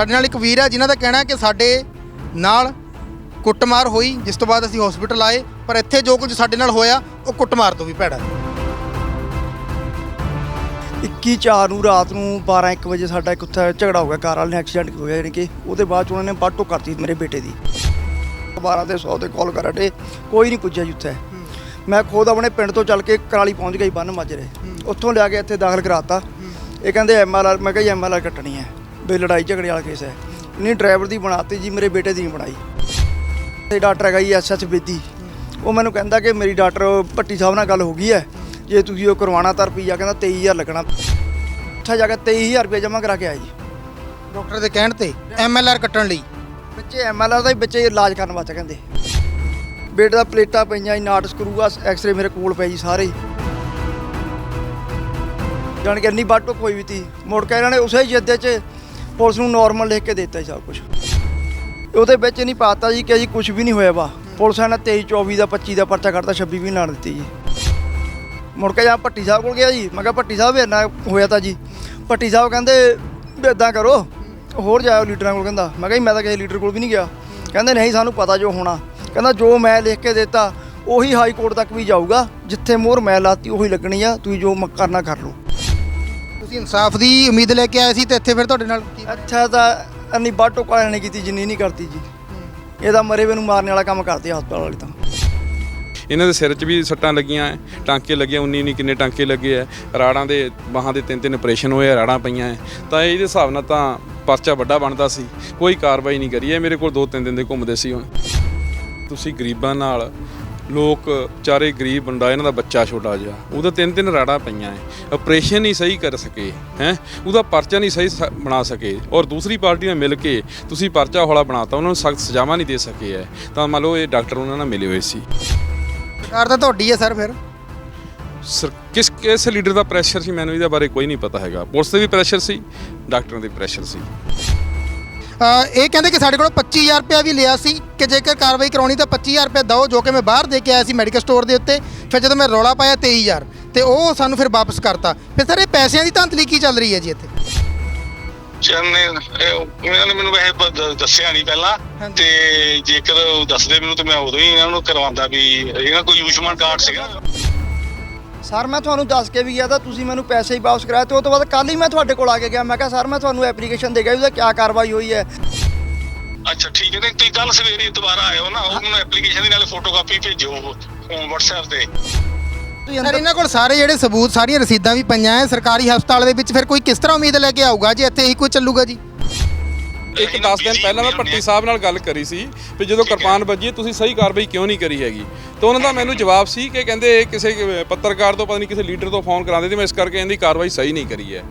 ਸਾਡੇ ਨਾਲ ਇੱਕ ਵੀਰ ਹੈ ਜਿਨ੍ਹਾਂ ਦਾ ਕਹਿਣਾ ਹੈ ਕਿ ਸਾਡੇ ਨਾਲ ਕੁੱਟਮਾਰ ਹੋਈ ਜਿਸ ਤੋਂ ਬਾਅਦ ਅਸੀਂ ਹਸਪੀਟਲ ਆਏ ਪਰ ਇੱਥੇ ਜੋ ਕੁਝ ਸਾਡੇ ਨਾਲ ਹੋਇਆ ਉਹ ਕੁੱਟਮਾਰ ਤੋਂ ਵੀ ਭੈੜਾ ਹੈ 21 ਚਾਰ ਨੂੰ ਰਾਤ ਨੂੰ 12 1 ਵਜੇ ਸਾਡਾ ਇੱਕ ਉੱਥੇ ਝਗੜਾ ਹੋ ਗਿਆ ਕਾਰ ਵਾਲੇ ਨੇ ਐਕਸੀਡੈਂਟ ਹੋਇਆ ਯਾਨੀ ਕਿ ਉਹਦੇ ਬਾਅਦ 'ਚ ਉਹਨਾਂ ਨੇ ਬਾਟੋ ਕਰਤੀ ਮੇਰੇ ਬੇਟੇ ਦੀ। 12 ਤੇ 100 ਤੇ ਕਾਲ ਕਰਾਟੇ ਕੋਈ ਨਹੀਂ ਪੁੱਜਿਆ ਜੀ ਉੱਥੇ। ਮੈਂ ਖੁਦ ਆਪਣੇ ਪਿੰਡ ਤੋਂ ਚੱਲ ਕੇ ਕਰਾਲੀ ਪਹੁੰਚ ਗਈ ਬੰਨ ਮਾਜਰੇ ਉੱਥੋਂ ਲਿਆ ਕੇ ਇੱਥੇ ਦਾਖਲ ਕਰਾਤਾ। ਇਹ ਕਹਿੰਦੇ ਐਮਐਲਆਰ ਮੈਂ ਕਿਹਾ ਐਮਐਲਆਰ ਕੱਟਣੀ ਹੈ। ਵੀ ਲੜਾਈ ਝਗੜੇ ਵਾਲਾ ਕੇਸ ਹੈ। ਨਹੀਂ ਡਰਾਈਵਰ ਦੀ ਬਣਾਤੀ ਜੀ ਮੇਰੇ ਬੇਟੇ ਦੀ ਨਹੀਂ ਬਣਾਈ। ਤੇ ਡਾਕਟਰ ਹੈਗਾ ਜੀ ਐਸਐਚ ਬੇਦੀ। ਉਹ ਮੈਨੂੰ ਕਹਿੰਦਾ ਕਿ ਮੇਰੀ ਡਾਕਟਰ ਭੱਟੀ ਸਾਹਿਬ ਨਾਲ ਗੱਲ ਹੋ ਗਈ ਹੈ। ਜੇ ਤੁਸੀਂ ਉਹ ਕਰਵਾਉਣਾ ਤਾਂ ਰੁਪਈਆ ਕਹਿੰਦਾ 23000 ਲੱਗਣਾ। ਉੱਥੇ ਜਾ ਕੇ 23000 ਰੁਪਏ ਜਮ੍ਹਾਂ ਕਰਾ ਕੇ ਆਇਆ ਜੀ। ਡਾਕਟਰ ਦੇ ਕਹਿਣ ਤੇ ਐਮਐਲਆਰ ਕੱਟਣ ਲਈ। ਬੱਚੇ ਐਮਐਲਆਰ ਦਾ ਹੀ ਬੱਚੇ ਇਲਾਜ ਕਰਨ ਵਾਸਤੇ ਕਹਿੰਦੇ। ਬੇਟੇ ਦਾ ਪਲੇਟਾਂ ਪਈਆਂ ਜੀ ਨਾਟ ਸਕਰੂ ਆ ਐਕਸਰੇ ਮੇਰੇ ਕੋਲ ਪਏ ਜੀ ਸਾਰੇ। ਹੀ ਜਾਣ ਕੇ ਇੰਨੀ ਬਾਟੋ ਕੋਈ ਵੀ ਤੀ। ਮੁੜ ਕੇ ਇਹਨਾਂ ਨੇ ਉਸੇ ਜਿੱਦੇ 'ਚ ਪੁਲਿਸ ਨੂੰ ਨਾਰਮਲ ਲਿਖ ਕੇ ਦੇ ਦਿੱਤਾ ਜੀ ਸਭ ਕੁਝ ਉਹਦੇ ਵਿੱਚ ਨਹੀਂ ਪਾਤਾ ਜੀ ਕਿ ਜੀ ਕੁਝ ਵੀ ਨਹੀਂ ਹੋਇਆ ਵਾ। ਪੁਲਿਸ ਨੇ 23 24 ਦਾ 25 ਦਾ ਪਰਚਾ ਕੱਢਤਾ 26 ਵੀ ਨਾਲ ਦਿੱਤੀ ਜੀ। ਮੁੜ ਕੇ ਜਾਂ ਭੱਟੀ ਸਾਹਿਬ ਕੋਲ ਗਿਆ ਜੀ। ਮੈਂ ਕਿਹਾ, ਭੱਟੀ ਸਾਹਿਬ ਇੰਨਾ ਹੋਇਆ ਤਾਂ ਜੀ। ਭੱਟੀ ਸਾਹਿਬ ਕਹਿੰਦੇ, ਵੀ ਇਦਾਂ ਕਰੋ। ਹੋਰ ਜਾਓ ਲੀਡਰਾਂ ਕੋਲ, ਕਹਿੰਦਾ। ਮੈਂ ਕਿਹਾ, ਜੀ, ਮੈਂ ਤਾਂ ਕਿਸੇ ਲੀਡਰ ਕੋਲ ਵੀ ਨਹੀਂ ਗਿਆ। ਕਹਿੰਦੇ, ਨਹੀਂ, ਸਾਨੂੰ ਪਤਾ ਜੋ ਹੋਣਾ। ਕਹਿੰਦਾ, ਜੋ ਮੈਂ ਲਿਖ ਕੇ ਦਿੱਤਾ, ਉਹੀ ਹਾਈ ਕੋਰਟ ਤੱਕ ਵੀ ਜਾਊਗਾ। ਜਿੱਥੇ ਮੋਹਰ ਮੈਂ ਲਾਤੀ, ਉਹੀ ਲੱਗਣੀ ਆ। ਤੁਸੀਂ ਜੋ ਮ- ਕਰਨਾ ਕਰ ਲਓ। ਤੁਸੀਂ ਇਨਸਾਫ ਦੀ ਉਮੀਦ ਲੈ ਕੇ ਆਏ ਸੀ ਤੇ ਇੱਥੇ ਫਿਰ ਤੁਹਾਡੇ ਨਾਲ ਕੀ ਅੱਛਾ ਤਾਂ ਇੰਨੀ ਬਾਟੋ ਕਾਲਿਆਂ ਨੇ ਕੀਤੀ ਜਿੰਨੀ ਨਹੀਂ ਕਰਤੀ ਜੀ। ਇਹਦਾ ਮਰੇ ਵੇ ਨੂੰ ਮਾਰਨ ਵਾਲਾ ਕੰਮ ਕਰਦੇ ਹਸਪਤਾਲ ਵਾਲੇ ਤਾਂ। ਇਹਨਾਂ ਦੇ ਸਿਰ 'ਚ ਵੀ ਸੱਟਾਂ ਲੱਗੀਆਂ ਐ ਟਾਂਕੇ ਲੱਗੇ 19 19 ਕਿੰਨੇ ਟਾਂਕੇ ਲੱਗੇ ਐ। ਰਾੜਾਂ ਦੇ ਬਾਹਾਂ ਦੇ ਤਿੰਨ ਤਿੰਨ ਆਪਰੇਸ਼ਨ ਹੋਏ ਰਾੜਾਂ ਪਈਆਂ ਐ। ਤਾਂ ਇਹਦੇ ਹਿਸਾਬ ਨਾਲ ਤਾਂ ਪਰਚਾ ਵੱਡਾ ਬਣਦਾ ਸੀ। ਕੋਈ ਕਾਰਵਾਈ ਨਹੀਂ ਕਰੀ ਇਹ ਮੇਰੇ ਕੋਲ ਦੋ ਤਿੰਨ ਦਿਨ ਦੇ ਘੁੰਮਦੇ ਸੀ ਹੁਣ। ਤੁਸੀਂ ਗਰੀਬਾਂ ਨਾਲ ਲੋਕ ਚਾਰੇ ਗਰੀਬ ਬੰਦਾ ਇਹਨਾਂ ਦਾ ਬੱਚਾ ਛੋਟਾ ਜਿਹਾ ਉਹਦਾ ਤਿੰਨ ਤਿੰਨ ਰਾੜਾਂ ਪਈਆਂ ਐ ਆਪਰੇਸ਼ਨ ਨਹੀਂ ਸਹੀ ਕਰ ਸਕੇ ਹੈ? ਉਹਦਾ ਪਰਚਾ ਨਹੀਂ ਸਹੀ ਬਣਾ ਸਕੇ। ਔਰ ਦੂਸਰੀ ਪਾਰਟੀ ਨਾਲ ਮਿਲ ਕੇ ਤੁਸੀਂ ਪਰਚਾ ਹੌਲਾ ਬਣਾਤਾ ਉਹਨਾਂ ਨੂੰ ਸਖਤ ਸਜ਼ਾਵਾਂ ਨਹੀਂ ਦੇ ਸਕੇ ਐ। ਤਾਂ ਮੰਨ ਲਓ ਇਹ ਡਾਕਟਰ ਉਹਨਾਂ ਨਾਲ ਮਿਲੇ ਹੋਏ ਸੀ। ਸਰਕਾਰ ਤਾਂ ਤੁਹਾਡੀ ਹੈ ਸਰ ਫਿਰ? ਸਰ ਕਿਸ ਕਿਸ ਲੀਡਰ ਦਾ ਪ੍ਰੈਸ਼ਰ ਸੀ ਮੈਨੂੰ ਇਹਦੇ ਬਾਰੇ ਕੋਈ ਨਹੀਂ ਪਤਾ ਹੈਗਾ। ਪੁਲਿਸ ਤੇ ਵੀ ਪ੍ਰੈਸ਼ਰ ਸੀ ਡਾਕਟਰਾਂ ਦੇ ਪ੍ਰੈਸ਼ਰ ਸੀ। ਇਹ ਕਹਿੰਦੇ ਕਿ ਸਾਡੇ ਕੋਲ 25000 ਰੁਪਇਆ ਵੀ ਲਿਆ ਸੀ ਕਿ ਜੇਕਰ ਕਾਰਵਾਈ ਕਰਾਉਣੀ ਤਾਂ 25000 ਰੁਪਇਆ ਦਿਓ ਜੋ ਕਿ ਮੈਂ ਬਾਹਰ ਦੇ ਕੇ ਆਇਆ ਸੀ ਮੈਡੀਕਲ ਸਟੋਰ ਦੇ ਉੱਤੇ। ਫਿਰ ਜਦੋਂ ਮੈਂ ਰੌਲਾ ਪਾਇਆ 23000 ਤੇ ਉਹ ਸਾਨੂੰ ਫਿਰ ਵਾਪਸ ਕਰਤਾ। ਫਿਰ ਸਰ ਇਹ ਪੈਸਿਆਂ ਦੀ ਧਾਂਦਲੀ ਕੀ ਚੱਲ ਰਹੀ ਹੈ ਜੀ ਇੱਥੇ? ਚਰਨ ਨੇ ਇਹ ਉਹਨਾਂ ਨੇ ਮੈਨੂੰ ਦ- ਦੱਸਿਆ ਨਹੀਂ ਪਹਿਲਾਂ। ਤੇ ਜੇਕਰ ਦੱਸਦੇ ਮੈਨੂੰ ਤੇ ਮੈਂ ਉਦੋਂ ਹੀ ਇਹਨਾਂ ਨੂੰ ਕਰਵਾਉਂਦਾ ਵੀ ਇਹਨਾਂ ਕੋਈ ਆਯੁਸ਼ਮਾਨ ਕਾਰਡ ਸੀਗਾ। ਸਰ ਮੈਂ ਤੁਹਾਨੂੰ ਦੱਸ ਕੇ ਵੀ ਗਿਆ ਤਾਂ ਤੁਸੀਂ ਮੈਨੂੰ ਪੈਸੇ ਹੀ ਵਾਪਸ ਕਰਾਏ ਤੇ ਉਹ ਤੋਂ ਬਾਅਦ ਕੱਲ ਹੀ ਮੈਂ ਤੁਹਾਡੇ ਕੋਲ ਆ ਕੇ ਗਿਆ। ਮੈਂ ਕਿਹਾ ਸਰ ਮੈਂ ਤੁਹਾਨੂੰ ਐਪਲੀਕੇਸ਼ਨ ਦੇ ਗਿਆ ਉਹਦਾ ਕੀ ਕਾਰਵਾਈ ਹੋਈ ਹੈ? ਅੱਛਾ ਠੀਕ ਹੈ। ਤੇ ਤੁਸੀਂ ਕੱਲ ਸਵੇਰੇ ਦੁਬਾਰਾ ਆਇਓ ਨਾ ਉਹ ਮੈਨੂੰ ਐਪਲੀਕੇਸ਼ਨ ਦੀ ਨਾਲੇ ਫੋਟੋਕਾਪੀ ਭੇਜੋ WhatsApp ਤੇ। ਸਰ ਇਹਨਾਂ ਕੋਲ ਸਾਰੇ ਜਿਹੜੇ ਸਬੂਤ ਸਾਰੀਆਂ ਰਸੀਦਾਂ ਵੀ ਪਈਆਂ ਐ ਸਰਕਾਰੀ ਹਸਪਤਾਲ ਦੇ ਵਿੱਚ। ਫਿਰ ਕੋਈ ਕਿਸ ਤਰ੍ਹਾਂ ਉਮੀਦ ਲੈ ਕੇ ਆਊਗਾ ਜੀ ਇੱਥੇ ਹੀ ਕੋਈ ਚੱਲੂਗਾ ਜੀ? ਇੱਕ 10 ਦਿਨ ਪਹਿਲਾਂ ਮੈਂ ਭੱਟੀ ਸਾਹਿਬ ਨਾਲ ਗੱਲ ਕਰੀ ਸੀ ਵੀ ਜਦੋਂ ਕਿਰਪਾਨ ਵੱਜੀ ਤੁਸੀਂ ਸਹੀ ਕਾਰਵਾਈ ਕਿਉਂ ਨਹੀਂ ਕਰੀ ਹੈਗੀ? ਤਾਂ ਉਹਨਾਂ ਦਾ ਮੈਨੂੰ ਜਵਾਬ ਸੀ ਕਿ ਕਹਿੰਦੇ ਕਿਸੇ ਪੱਤਰਕਾਰ ਤੋਂ ਪਤਾ ਨਹੀਂ ਕਿਸੇ ਲੀਡਰ ਤੋਂ ਫੋਨ ਕਰਾਉਂਦੇ ਤੇ ਮੈਂ ਇਸ ਕਰਕੇ ਇਹਦੀ ਕਾਰਵਾਈ ਸਹੀ ਨਹੀਂ ਕਰੀ ਹੈ।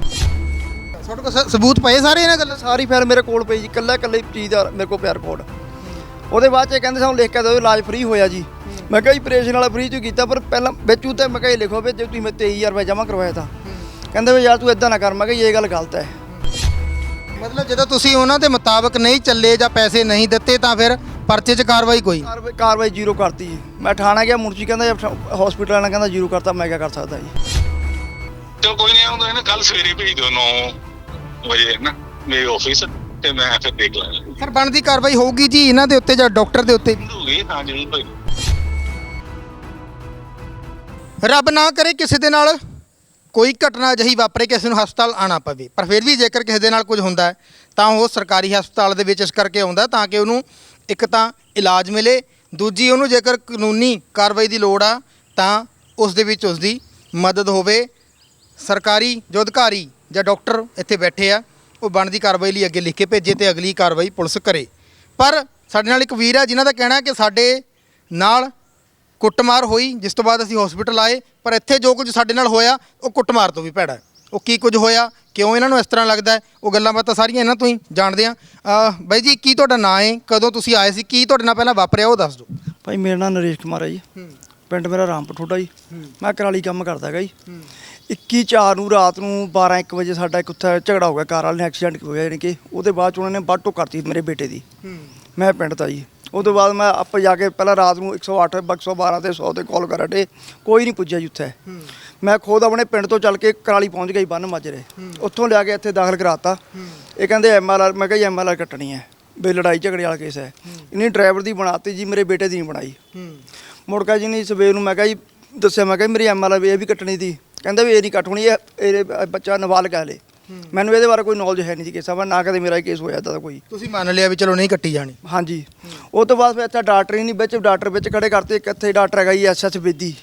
ਤੁਹਾਡੇ ਕੋਲ ਸਬੂਤ ਪਏ ਸਾਰੇ ਇਹਨਾਂ ਗੱਲਾਂ ਸਾਰੀ ਫਾਈਲ ਮੇਰੇ ਕੋਲ ਪਈ ਜੀ ਕੱਲਾ ਕੱਲੇ ਚੀਜ਼ ਦਾ ਮੇਰੇ ਕੋਲ ਪਿਆ ਰਿਪੋਰਟ ਉਹਦੇ ਬਾਅਦ ਚ ਇਹ ਕਹਿੰਦੇ ਸਾਨੂੰ ਲਿਖ ਕੇ ਦਿਓ ਇਲਾਜ ਫ੍ਰੀ ਹੋਇਆ ਜੀ। ਮੈਂ ਕਿਹਾ ਜੀ ਆਪਰੇਸ਼ਨ ਵਾਲਾ ਫ੍ਰੀ ਚ ਕੀਤਾ? ਪਰ ਪਹਿਲਾਂ ਵਿੱਚ ਉੱਤੇ ਮੈਂ ਕਿਹਾ ਲਿਖੋ ਵੀ ਜੇ ਤੁਸੀਂ ਮੈਂ 23000 ਰੁਪਏ ਜਮ੍ਹਾਂ ਕਰਵਾਇਆ ਤਾਂ। ਕਹਿੰਦੇ ਵੀ ਯਾਰ ਤੂੰ ਇਦਾਂ ਨਾ ਕਰ ਮੈਂ ਕਿਹਾ ਇਹ ਗੱਲ ਗਲਤ ਹੈ। ਮਤਲਬ ਜਦੋਂ ਤੁਸੀਂ ਉਹਨਾਂ ਦੇ ਮੁਤਾਬਕ ਨਹੀਂ ਚੱਲੇ ਜਾਂ ਪੈਸੇ ਨਹੀਂ ਦਿੱਤੇ ਤਾਂ ਫਿਰ ਪਰਚੇ 'ਚ ਕਾਰਵਾਈ ਕੋਈ? ਕਾਰਵਾਈ ਕਾਰਵਾਈ ਜ਼ੀਰੋ ਕਰਤੀ ਜੀ। ਮੈਂ ਠਾਣਾ ਗਿਆ ਮੁਨਸ਼ੀ ਕਹਿੰਦਾ ਹਸਪੀਟਲ ਵਾਲਾ ਕਹਿੰਦਾ ਜ਼ੀਰੋ ਕਰਤਾ ਮੈਂ ਕਿਆ ਕਰ ਸਕਦਾ ਜੀ? ਚਲੋ ਕੋਈ ਨਹੀਂ ਉਹਨੂੰ ਇਹਨੇ ਕੱਲ ਸਵੇਰੇ ਭੇਜ ਦਿਓ 9 ਵਜੇ ਨਾ ਮੇਰੇ ਆਫਿਸ ਤੇ ਮੈਂ ਫਿਰ ਦੇਖ ਲਾਂਗਾ ਸਰ ਬਣਦੀ ਕਾਰਵਾਈ ਹੋਊਗੀ ਜੀ ਇਹਨਾਂ ਦੇ ਉੱਤੇ ਜਾਂ ਡਾਕਟਰ ਦੇ ਉੱਤੇ? ਵੀ ਹੋਊਗੀ ਹਾਂ ਜੀ ਭਾਈ। ਰੱਬ ਨਾ ਕਰੇ ਕਿਸੇ ਦੇ ਨਾਲ। ਕੋਈ ਘਟਨਾ ਅਜਿਹੀ ਵਾਪਰੇ ਕਿ ਕਿਸੇ ਨੂੰ ਹਸਪਤਾਲ ਆਣਾ ਪਵੇ। ਪਰ ਫਿਰ ਵੀ ਜੇਕਰ ਕਿਸੇ ਦੇ ਨਾਲ ਕੁਝ ਹੁੰਦਾ ਹੈ, ਤਾਂ ਉਹ ਸਰਕਾਰੀ ਹਸਪਤਾਲ ਦੇ ਵਿੱਚ ਇਸ ਕਰਕੇ ਆਉਂਦਾ ਤਾਂ ਕਿ ਉਹਨੂੰ ਇੱਕ ਤਾਂ ਇਲਾਜ ਮਿਲੇ, ਦੂਜੀ ਉਹਨੂੰ ਜੇਕਰ ਕਾਨੂੰਨੀ ਕਾਰਵਾਈ ਦੀ ਲੋੜ ਆ, ਤਾਂ ਉਸ ਦੇ ਵਿੱਚ ਉਸ ਦੀ ਮਦਦ ਹੋਵੇ। ਸਰਕਾਰੀ ਜੋ ਅਧਿਕਾਰੀ ਜਾਂ ਡਾਕਟਰ ਇੱਥੇ ਬੈਠੇ ਆ, ਉਹ ਬਣਦੀ ਕਾਰਵਾਈ ਲਈ ਅੱਗੇ ਲਿਖ ਕੇ ਭੇਜੇ ਤੇ ਅਗਲੀ ਕਾਰਵਾਈ ਪੁਲਿਸ ਕਰੇ। ਪਰ ਸਾਡੇ ਨਾਲ ਇੱਕ ਵੀਰ ਆ, ਜਿਨ੍ਹਾਂ ਦਾ ਕਹਿਣਾ ਕਿ ਸਾਡੇ ਨਾਲ ਕੁੱਟਮਾਰ ਹੋਈ ਜਿਸ ਤੋਂ ਬਾਅਦ ਅਸੀਂ ਹਸਪੀਟਲ ਆਏ ਪਰ ਇੱਥੇ ਜੋ ਕੁਝ ਸਾਡੇ ਨਾਲ ਹੋਇਆ ਉਹ ਕੁੱਟਮਾਰ ਤੋਂ ਵੀ ਭੈੜਾ ਹੈ। ਉਹ ਕੀ ਕੁਝ ਹੋਇਆ ਕਿਉਂ ਇਹਨਾਂ ਨੂੰ ਇਸ ਤਰ੍ਹਾਂ ਲੱਗਦਾ ਹੈ ਉਹ ਗੱਲਾਂ ਬਾਤਾਂ ਸਾਰੀਆਂ ਇਹਨਾਂ ਤੋਂ ਹੀ ਜਾਣਦੇ ਆ ਬਾਈ ਜੀ ਕੀ ਤੁਹਾਡਾ ਨਾਂ ਹੈ ਕਦੋਂ ਤੁਸੀਂ ਆਏ ਸੀ ਕੀ ਤੁਹਾਡੇ ਨਾਲ ਪਹਿਲਾਂ ਵਾਪਰਿਆ ਉਹ ਦੱਸ ਦਿਓ। ਭਾਈ ਮੇਰਾ ਨਾਮ ਨਰੇਸ਼ ਕੁਮਾਰ ਹੈ ਜੀ। ਪਿੰਡ ਮੇਰਾ ਰਾਮਪੁਰ ਠੋਡਾ ਜੀ। ਮੈਂ ਕਰਾਲੀ ਕੰਮ ਕਰਦਾ ਹੈਗਾ ਜੀ। 21 ਚਾਰ ਨੂੰ ਰਾਤ ਨੂੰ 12 1 ਵਜੇ ਸਾਡਾ ਇੱਕ ਉੱਥੇ ਝਗੜਾ ਹੋ ਗਿਆ ਕਾਰ ਵਾਲੇ ਨੇ ਐਕਸੀਡੈਂਟ ਹੋਇਆ ਯਾਨੀ ਕਿ ਉਹਦੇ ਬਾਅਦ 'ਚ ਉਹਨਾਂ ਨੇ ਬਾਟੋ ਕਰਤੀ ਮੇਰੇ ਬੇਟੇ ਦੀ। ਮੈਂ ਪਿੰਡ ਦਾ ਜੀ। ਉਹ ਤੋਂ ਬਾਅਦ ਮੈਂ ਆਪ ਜਾ ਕੇ ਪਹਿਲਾਂ ਰਾਤ ਨੂੰ 108 112 ਤੇ 100 ਤੇ ਕਾਲ ਕਰ ਹਟੇ ਕੋਈ ਨਹੀਂ ਪੁੱਜਿਆ ਜੀ ਉੱਥੇ। ਮੈਂ ਖੁਦ ਆਪਣੇ ਪਿੰਡ ਤੋਂ ਚੱਲ ਕੇ ਕਰਾਲੀ ਪਹੁੰਚ ਗਈ ਬੰਨ ਮਾਜਰੇ। ਉੱਥੋਂ ਲਿਆ ਕੇ ਇੱਥੇ ਦਾਖਲ ਕਰਾਤਾ। ਇਹ ਕਹਿੰਦੇ ਐਮਐਲਆਰ ਮੈਂ ਕਿਹਾ ਐਮਐਲਆਰ ਕੱਟਣੀ ਹੈ। ਵੀ ਲੜਾਈ ਝਗੜੇ ਵਾਲਾ ਕੇਸ ਹੈ। ਇਹਨੇ ਡਰਾਈਵਰ ਦੀ ਬਣਾਤੀ ਜੀ, ਮੇਰੇ ਬੇਟੇ ਦੀ ਨਹੀਂ ਬਣਾਈ। ਮੁੜਕਾ ਜੀ ਨਹੀਂ ਸਵੇਰ ਨੂੰ ਮੈਂ ਕਿਹਾ ਜੀ, ਦੱਸਿਆ, ਮੈਂ ਕਿਹਾ ਮੇਰੀ ਐਮਐਲਆਰ ਇਹ ਵੀ ਕੱਟਣੀ ਦੀ ਕਹਿੰਦਾ ਵੀ ਇਹ ਨਹੀਂ ਕੱਟਣੀ, ਇਹ ਬੱਚਾ ਨਵਾਲ ਕਹਿ ਹਲੇ। ਮੈਨੂੰ ਇਹਦੇ ਬਾਰੇ ਕੋਈ ਨੌਲੇਜ ਹੈ ਨਹੀਂ ਜੀ ਕਿਸੇ ਬਾਰੇ ਨਾ ਕਦੇ ਮੇਰਾ ਕੇਸ ਹੋਇਆ ਦਾ ਕੋਈ। ਤੁਸੀਂ ਮੰਨ ਲਿਆ ਵੀ ਚਲੋ ਨਹੀਂ ਕੱਟੀ ਜਾਣੀ। ਹਾਂਜੀ। ਉਹ ਤੋਂ ਬਾਅਦ ਫਿਰ ਇੱਥੇ ਡਾਕਟਰ ਹੀ ਨਹੀਂ ਵਿੱਚ ਡਾਕਟਰ ਵਿੱਚ ਖੜੇ ਕਰਤੇ ਇੱਕ ਇੱਥੇ ਡਾਕਟਰ ਹੈਗਾ ਜੀ ਐਸਐਸ ਬੇਦੀ।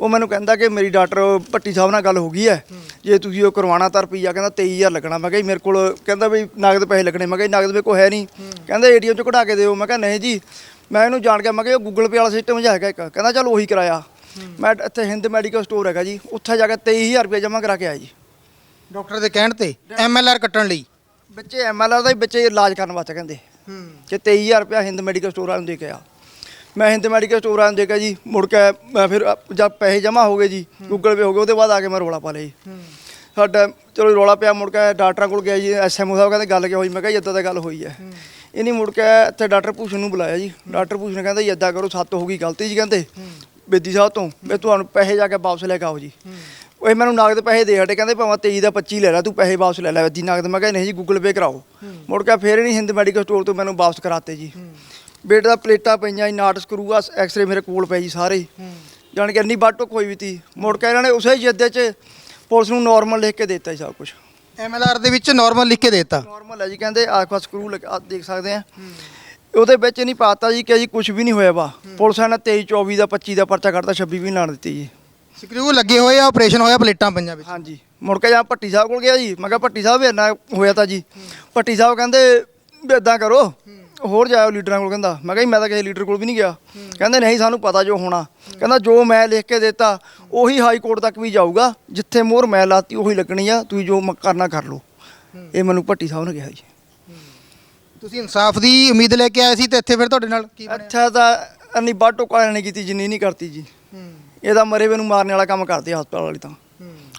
ਉਹ ਮੈਨੂੰ ਕਹਿੰਦਾ ਕਿ ਮੇਰੀ ਡਾਕਟਰ ਭੱਟੀ ਸਾਹਿਬ ਨਾਲ ਗੱਲ ਹੋ ਗਈ ਹੈ। ਜੇ ਤੁਸੀਂ ਉਹ ਕਰਵਾਉਣਾ ਤਾਂ ਰੁਪਈਆ ਕਹਿੰਦਾ 23000 ਲੱਗਣਾ। ਮੈਂ ਕਿਹਾ ਜੀ ਮੇਰੇ ਕੋਲ ਕਹਿੰਦਾ ਵੀ ਨਗਦ ਪੈਸੇ ਲੱਗਣੇ। ਮੈਂ ਕਿਹਾ ਜੀ ਨਗਦ ਮੇਰੇ ਕੋਲ ਹੈ ਨਹੀਂ। ਕਹਿੰਦਾ ਏਟੀਐਮ ਚੋਂ ਕਢਾ ਕੇ ਦਿਓ। ਮੈਂ ਕਿਹਾ ਨਹੀਂ ਜੀ। ਮੈਂ ਇਹਨੂੰ ਜਾਣ ਗਿਆ। ਮੈਂ ਕਿਹਾ ਉਹ ਗੂਗਲ ਪੇ ਵਾਲਾ ਸਿਸਟਮ ਜਿਹਾ ਹੈਗਾ ਇੱਕ। ਕਹਿੰਦਾ ਚਲ ਉਹੀ ਕਰਾਇਆ। ਮੈਂ ਇੱਥੇ ਹਿੰਦ ਮੈਡੀਕਲ ਸਟੋਰ ਹੈਗਾ ਜੀ। ਉੱਥੇ ਜਾ ਕੇ 23000 ਰੁਪਏ ਜਮ੍ਹਾਂ ਕਰਾ ਕੇ ਆਇਆ ਜੀ। ਡਾਕਟਰ ਦੇ ਕਹਿਣ ਤੇ ਐਮਐਲਆਰ ਕੱਟਣ ਲਈ। ਬੱਚੇ ਐਮਐਲਆਰ ਦਾ ਹੀ ਬੱਚੇ ਇਲਾਜ ਕਰਨ ਵਾਸਤੇ ਕਹਿੰਦੇ। ਕਿ 23000 ਰੁਪਇਆ ਹਿੰਦ ਮੈਡੀਕਲ ਸਟੋਰ ਵਾਲਿਆਂ ਨੂੰ ਦੇ ਕੇ ਆ। ਮੈਂ ਹਿੰਦ ਮੈਡੀਕਲ ਸਟੋਰ ਵਾਲਿਆਂ ਨੂੰ ਦੇ ਕੇ ਜੀ ਮੁੜ ਕੇ ਮੈਂ ਫਿਰ ਜਦ ਪੈਸੇ ਜਮ੍ਹਾਂ ਹੋ ਗਏ ਜੀ ਗੂਗਲ ਪੇ ਹੋ ਗਏ ਉਹਦੇ ਬਾਅਦ ਆ ਕੇ ਮੈਂ ਰੋਲਾ ਪਾ ਲਿਆ ਜੀ। ਸਾਡਾ ਚਲੋ ਰੋਲਾ ਪਿਆ ਮੁੜ ਕੇ ਡਾਕਟਰਾਂ ਕੋਲ ਗਿਆ ਜੀ ਐਸਐਮਓ ਸਾਹਿਬ ਕਹਿੰਦੇ ਗੱਲ ਕੀ ਹੋਈ ਮੈਂ ਕਿਹਾ ਜੀ ਇੱਦਾਂ ਤਾਂ ਗੱਲ ਹੋਈ ਹੈ। ਇਹਨੇ ਮੁੜ ਕੇ ਇੱਥੇ ਡਾਕਟਰ ਭੂਸ਼ਣ ਨੂੰ ਬੁਲਾਇਆ ਜੀ। ਡਾਕਟਰ ਭੂਸ਼ਣ ਕਹਿੰਦਾ ਜੀ ਇੱਦਾਂ ਕਰੋ ਸੱਤ ਹੋ ਗਈ ਗਲਤੀ ਜੀ ਕਹਿੰਦੇ। ਬੇਦੀ ਸਾਹਿਬ ਤੋਂ ਵੀ ਤੁਹਾਨੂੰ ਪੈਸੇ ਜਾ ਕੇ ਵਾਪਸ ਲੈ ਕੇ ਆਓ ਜੀ। ਉਹ ਇਹ ਮੈਨੂੰ ਨਗਦ ਪੈਸੇ ਦੇ ਹਟੇ ਕਹਿੰਦੇ ਭਾਵੇਂ 23 ਦਾ 25 ਲੈ ਲੈ ਤੂੰ ਪੈਸੇ ਵਾਪਸ ਲੈ ਲੈ ਅੱਧੀ ਨਗਦ। ਮੈਂ ਕਿਹਾ ਨਹੀਂ ਜੀ ਗੂਗਲ ਪੇ ਕਰਾਓ। ਮੁੜ ਕੇ ਫੇਰ ਨਹੀਂ ਹਿੰਦ ਮੈਡੀਕਲ ਸਟੋਰ ਤੋਂ ਮੈਨੂੰ ਵਾਪਸ ਕਰਾਤੇ ਜੀ। ਬੇਟੇ ਦਾ ਪਲੇਟਾਂ ਪਈਆਂ ਜੀ ਨਾਟ ਸਕਰੂ ਆ ਐਕਸਰੇ ਮੇਰੇ ਕੋਲ ਪਏ ਜੀ ਸਾਰੇ। ਹੀ। ਜਾਣੀ ਕਿ ਇੰਨੀ ਬਾਟੋ ਕੋਈ ਵੀ ਤੀ। ਮੁੜ ਕੇ ਇਹਨਾਂ ਨੇ ਉਸੇ ਜਿੱਦੇ 'ਚ ਪੁਲਿਸ ਨੂੰ ਨਾਰਮਲ ਲਿਖ ਕੇ ਦਿੱਤਾ ਜੀ ਸਭ ਕੁਝ ਐਮਐਲਆਰ ਦੇ ਵਿੱਚ ਨਾਰਮਲ ਲਿਖ ਕੇ ਦੇਤਾ। ਨਾਰਮਲ ਹੈ ਜੀ ਕਹਿੰਦੇ ਕੋ ਸਕਰੂ ਲਗਾ ਦੇਖ ਸਕਦੇ ਆ। ਉਹਦੇ ਵਿੱਚ ਨਹੀਂ ਪਾਤਾ ਜੀ ਕਿ ਜੀ ਕੁਝ ਵੀ ਨਹੀਂ ਹੋਇਆ ਵਾ। ਪੁਲਿਸ ਨੇ 23 24 ਦਾ 25 ਦਾ ਪਰਚਾ ਕੱਢਤਾ 26 ਵੀ ਲਾਣ ਦਿੱਤੀ ਜੀ। ਸਕਰੂ ਲੱਗੇ ਹੋਏ ਆ ਆਪਰੇਸ਼ਨ ਹੋਇਆ ਪਲੇਟਾਂ ਪਈਆਂ ਵਿੱਚ। ਹਾਂਜੀ। ਮੁੜ ਕੇ ਜਾਂ ਭੱਟੀ ਸਾਹਿਬ ਕੋਲ ਗਿਆ ਜੀ। ਮੈਂ ਕਿਹਾ ਭੱਟੀ ਸਾਹਿਬ ਇੰਨਾ ਹੋਇਆ ਤਾਂ ਜੀ। ਭੱਟੀ ਸਾਹਿਬ ਕਹਿੰਦੇ ਵੀ ਇਦਾਂ ਕਰੋ। ਹੋਰ ਜਾਓ ਲੀਡਰਾਂ ਕੋਲ ਕਹਿੰਦਾ। ਮੈਂ ਕਿਹਾ ਜੀ ਮੈਂ ਤਾਂ ਕਿਸੇ ਲੀਡਰ ਕੋਲ ਵੀ ਨਹੀਂ ਗਿਆ। ਕਹਿੰਦੇ ਨਹੀਂ ਸਾਨੂੰ ਪਤਾ ਜੋ ਹੋਣਾ। ਕਹਿੰਦਾ ਜੋ ਮੈਂ ਲਿਖ ਕੇ ਦਿੱਤਾ ਉਹੀ ਹਾਈ ਕੋਰਟ ਤੱਕ ਵੀ ਜਾਊਗਾ। ਜਿੱਥੇ ਮੋਹਰ ਮੈਂ ਲਾਤੀ ਉਹੀ ਲੱਗਣੀ ਆ। ਤੁਸੀਂ ਜੋ ਮ- ਕਰਨਾ ਕਰ ਲਓ। ਇਹ ਮੈਨੂੰ ਭੱਟੀ ਸਾਹਿਬ ਨੇ ਕਿਹਾ ਜੀ। ਤੁਸੀਂ ਇਨਸਾਫ ਦੀ ਉਮੀਦ ਲੈ ਕੇ ਆਏ ਸੀ ਤੇ ਇੱਥੇ ਫਿਰ ਤੁਹਾਡੇ ਨਾਲ ਕੀ ਅੱਛਾ ਤਾਂ ਅੰਨੀ ਬਾਟੋ ਕਾਲਿਆਂ ਨੇ ਕੀਤੀ ਜਿੰਨੀ ਨਹੀਂ ਕਰਤੀ ਜੀ। ਇਹਦਾ ਮਰੇ ਵੇ ਨੂੰ ਮਾਰਨ ਵਾਲਾ ਕੰਮ ਕਰਦੇ ਹਸਪਤਾਲ ਵਾਲੀ ਤਾਂ।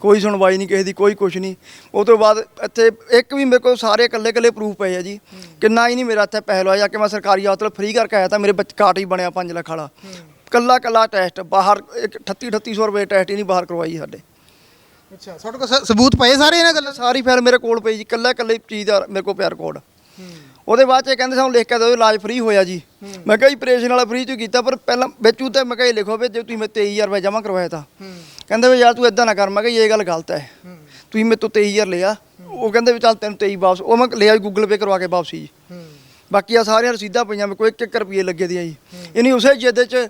ਕੋਈ ਸੁਣਵਾਈ ਨਹੀਂ ਕਿਸੇ ਦੀ ਕੋਈ ਕੁਛ ਨਹੀਂ। ਉਹ ਤੋਂ ਬਾਅਦ ਇੱਥੇ ਇੱਕ ਵੀ ਮੇਰੇ ਕੋਲ ਸਾਰੇ ਇਕੱਲੇ ਇਕੱਲੇ ਪ੍ਰੂਫ ਪਏ ਆ ਜੀ। ਕਿੰਨਾ ਹੀ ਨਹੀਂ ਮੇਰਾ ਇੱਥੇ ਪੈਸੇ ਲਵਾਇਆ ਕਿ ਮੈਂ ਸਰਕਾਰੀ ਹਸਪਤਾਲ ਫ੍ਰੀ ਕਰਕੇ ਆਇਆ ਤਾਂ ਮੇਰੇ ਬੱਚ ਕਾਰਡ ਹੀ ਬਣਿਆ 5 ਲੱਖ ਵਾਲਾ। ਕੱਲਾ ਕੱਲਾ ਟੈਸਟ ਬਾਹਰ 38 3800 ਰੁਪਏ ਟੈਸਟ ਹੀ ਨਹੀਂ ਬਾਹਰ ਕਰਵਾਈ ਸਾਡੇ। ਅੱਛਾ ਤੁਹਾਡੇ ਕੋਲ ਸਬੂਤ ਪਏ ਸਾਰੇ ਇਹਨਾਂ ਗੱਲਾਂ? ਸਾਰੀ ਫਾਈਲ ਮੇਰੇ ਕੋਲ ਪਈ ਜੀ ਕੱਲਾ ਕੱਲੇ ਚੀਜ਼ ਦਾ ਮੇਰੇ ਕੋਲ ਪਿਆ ਰਿਕਾਰਡ ਉਹਦੇ ਬਾਅਦ ਚ ਇਹ ਕਹਿੰਦੇ ਸਾਨੂੰ ਲਿਖ ਕੇ ਦਿਓ ਇਲਾਜ ਫ੍ਰੀ ਹੋਇਆ ਜੀ। ਮੈਂ ਕਿਹਾ ਜੀ ਆਪਰੇਸ਼ਨ ਵਾਲਾ ਫ੍ਰੀ ਚ ਕੀਤਾ ਪਰ ਪਹਿਲਾਂ ਵਿੱਚ ਉੱਤੇ ਮੈਂ ਕਿਹਾ ਇਹ ਲਿਖੋ ਵੀ ਜੇ ਤੁਸੀਂ ਮੈਂ 23000 ਰੁਪਏ ਜਮ੍ਹਾਂ ਕਰਵਾਇਆ ਤਾਂ। ਕਹਿੰਦੇ ਵੀ ਯਾਰ ਤੂੰ ਇਦਾਂ ਨਾ ਕਰ ਮੈਂ ਕਿਹਾ ਇਹ ਗੱਲ ਗਲਤ ਹੈ। ਤੁਸੀਂ ਮੇਰੇ ਤੋਂ 23000 ਲਿਆ। ਉਹ ਕਹਿੰਦੇ ਵੀ ਚੱਲ ਤੈਨੂੰ 23 ਵਾਪਸ ਉਹ ਮੈਂ ਲਿਆ ਗੂਗਲ ਪੇ ਕਰਵਾ ਕੇ ਵਾਪਸੀ ਜੀ। ਬਾਕੀ ਆ ਸਾਰੀਆਂ ਰਸੀਦਾਂ ਪਈਆਂ ਮੇਰੇ ਕੋਲ ਇੱਕ ਇੱਕ ਰੁਪਏ ਲੱਗੇ ਦੀਆਂ ਜੀ। ਇਨੀ ਉਸੇ ਜਿੱਦੇ ਚ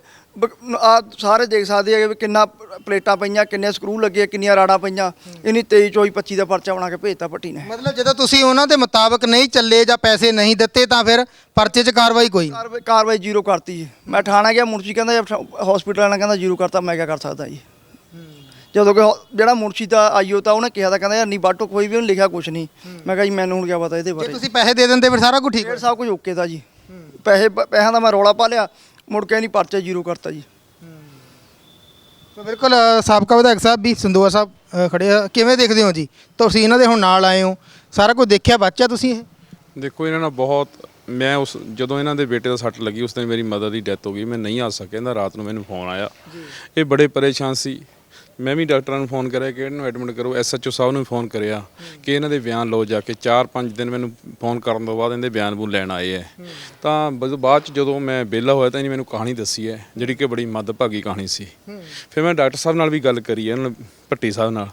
ਆ ਸਾਰੇ ਦੇਖ ਸਕਦੇ ਆ ਵੀ ਕਿੰਨਾ ਪਲੇਟਾਂ ਪਈਆਂ ਕਿੰਨੇ ਸਕਰੂ ਲੱਗੇ ਕਿੰਨੀਆਂ ਰਾੜਾਂ ਪਈਆਂ। ਇਨੀ 23 24 25 ਦਾ ਪਰਚਾ ਬਣਾ ਕੇ ਭੇਜਤਾ ਭੱਟੀ ਨੇ। ਮਤਲਬ ਜਦੋਂ ਤੁਸੀਂ ਉਹਨਾਂ ਦੇ ਮੁਤਾਬਕ ਨਹੀਂ ਚੱਲੇ ਜਾਂ ਪੈਸੇ ਨਹੀਂ ਦਿੱਤੇ ਤਾਂ ਫਿਰ ਪਰਚੇ 'ਚ ਕਾਰਵਾਈ ਕੋਈ ਕਾਰਵਾਈ ਕਾਰਵਾਈ ਜ਼ੀਰੋ ਕਰਤੀ ਜੀ। ਮੈਂ ਥਾਣਾ ਗਿਆ ਮੁਨਸ਼ੀ ਕਹਿੰਦਾ ਹਸਪੀਟਲ ਵਾਲਾ ਕਹਿੰਦਾ ਜ਼ੀਰੋ ਕਰਤਾ ਮੈਂ ਕਿਆ ਕਰ ਸਕਦਾ ਜੀ। ਜਦੋਂ ਕਿ ਹੋ- ਜਿਹੜਾ ਮੁਨਸ਼ੀ ਦਾ ਆਈਓ ਤਾਂ ਉਹਨੇ ਕਿਹਾ ਤਾਂ ਕਹਿੰਦਾ ਯਾਰ ਨਹੀਂ ਬਾਟੋ ਕੋਈ ਵੀ ਉਹਨੇ ਲਿਖਿਆ ਕੁਝ ਨਹੀਂ ਮੈਂ ਕਿਹਾ ਜੀ ਮੈਨੂੰ ਹੁਣ ਕੀ ਪਤਾ ਇਹਦੇ ਜੇ ਬਾਰੇ ਤੁਸੀਂ ਪੈਸੇ ਦੇ ਦਿੰਦੇ ਫਿਰ ਸਾਰਾ ਕੁਝ ਠੀਕ ਡੇਢ ਸਭ ਕੁਝ ਓਕੇ ਦਾ ਜੀ। ਪੈਸੇ ਪੈਸਿਆਂ ਦਾ ਮੈਂ ਰੌਲਾ ਪਾ ਲਿਆ ਮੁੜ ਕੇ ਨਹੀਂ ਪਰਚਾ ਜ਼ੀਰੋ ਕਰਤਾ ਜੀ। ਸੋ ਬਿਲਕੁਲ ਅ, ਸਾਬਕਾ ਵਿਧਾਇਕ ਸਾਹਿਬ ਵੀ ਸੰਦੋਆ ਸਾਹਿਬ ਅ, ਖੜੇ ਆ। ਕਿਵੇਂ ਦੇਖਦੇ ਹੋ ਜੀ? ਤੁਸੀਂ ਇਹਨਾਂ ਦੇ ਹੁਣ ਨਾਲ ਆਏ ਹੋ ਸਾਰਾ ਕੁਝ ਦੇਖਿਆ ਬੱਚਾ ਤੁਸੀਂ ਇਹ? ਦੇਖੋ ਇਹਨਾਂ ਨਾਲ ਬਹੁਤ ਮੈਂ ਉਸ ਜਦੋਂ ਇਹਨਾਂ ਦੇ ਬੇਟੇ ਦਾ ਸੱਟ ਲੱਗੀ ਉਸ ਦਿਨ ਮੇਰੀ ਮਦਰ ਦੀ ਡੈਥ ਹੋ ਗਈ। ਮੈਂ ਨਹੀਂ ਆ ਸਕਿਆ ਇਹਦਾ ਰਾਤ ਨੂੰ ਮੈਨੂੰ ਫੋਨ ਆਇਆ। ਇਹ ਬੜੇ ਪਰੇਸ਼ਾਨ ਸੀ। ਮੈਂ ਵੀ ਡਾਕਟਰਾਂ ਨੂੰ ਫੋਨ ਕਰਿਆ ਕਿ ਇਹਨੂੰ ਐਡਮਿਟ ਕਰੋ ਐਸਐਚਓ ਸਾਹਿਬ ਨੂੰ ਫੋਨ ਕਰਿਆ ਕਿ ਇਹਨਾਂ ਦੇ ਬਿਆਨ ਲਓ ਜਾ ਕੇ। 4-5 ਦਿਨ ਮੈਨੂੰ ਫੋਨ ਕਰਨ ਤੋਂ ਬਾਅਦ ਇਹਦੇ ਬਿਆਨ ਬੂਨ ਲੈਣ ਆਏ ਹੈ ਤਾਂ ਬਸ ਬਾਅਦ ਚ ਜਦੋਂ ਮੈਂ ਵਿਹਲਾ ਹੋਇਆ ਤਾਂ ਇਹਨੇ ਮੈਨੂੰ ਕਹਾਣੀ ਦੱਸੀ ਹੈ ਜਿਹੜੀ ਕਿ ਬੜੀ ਮੱਦਭਾਗੀ ਕਹਾਣੀ ਸੀ। ਫਿਰ ਮੈਂ ਡਾਕਟਰ ਸਾਹਿਬ ਨਾਲ ਵੀ ਗੱਲ ਕਰੀ ਹੈ ਉਹਨਾਂ ਨੇ ਭੱਟੀ ਸਾਹਿਬ ਨਾਲ।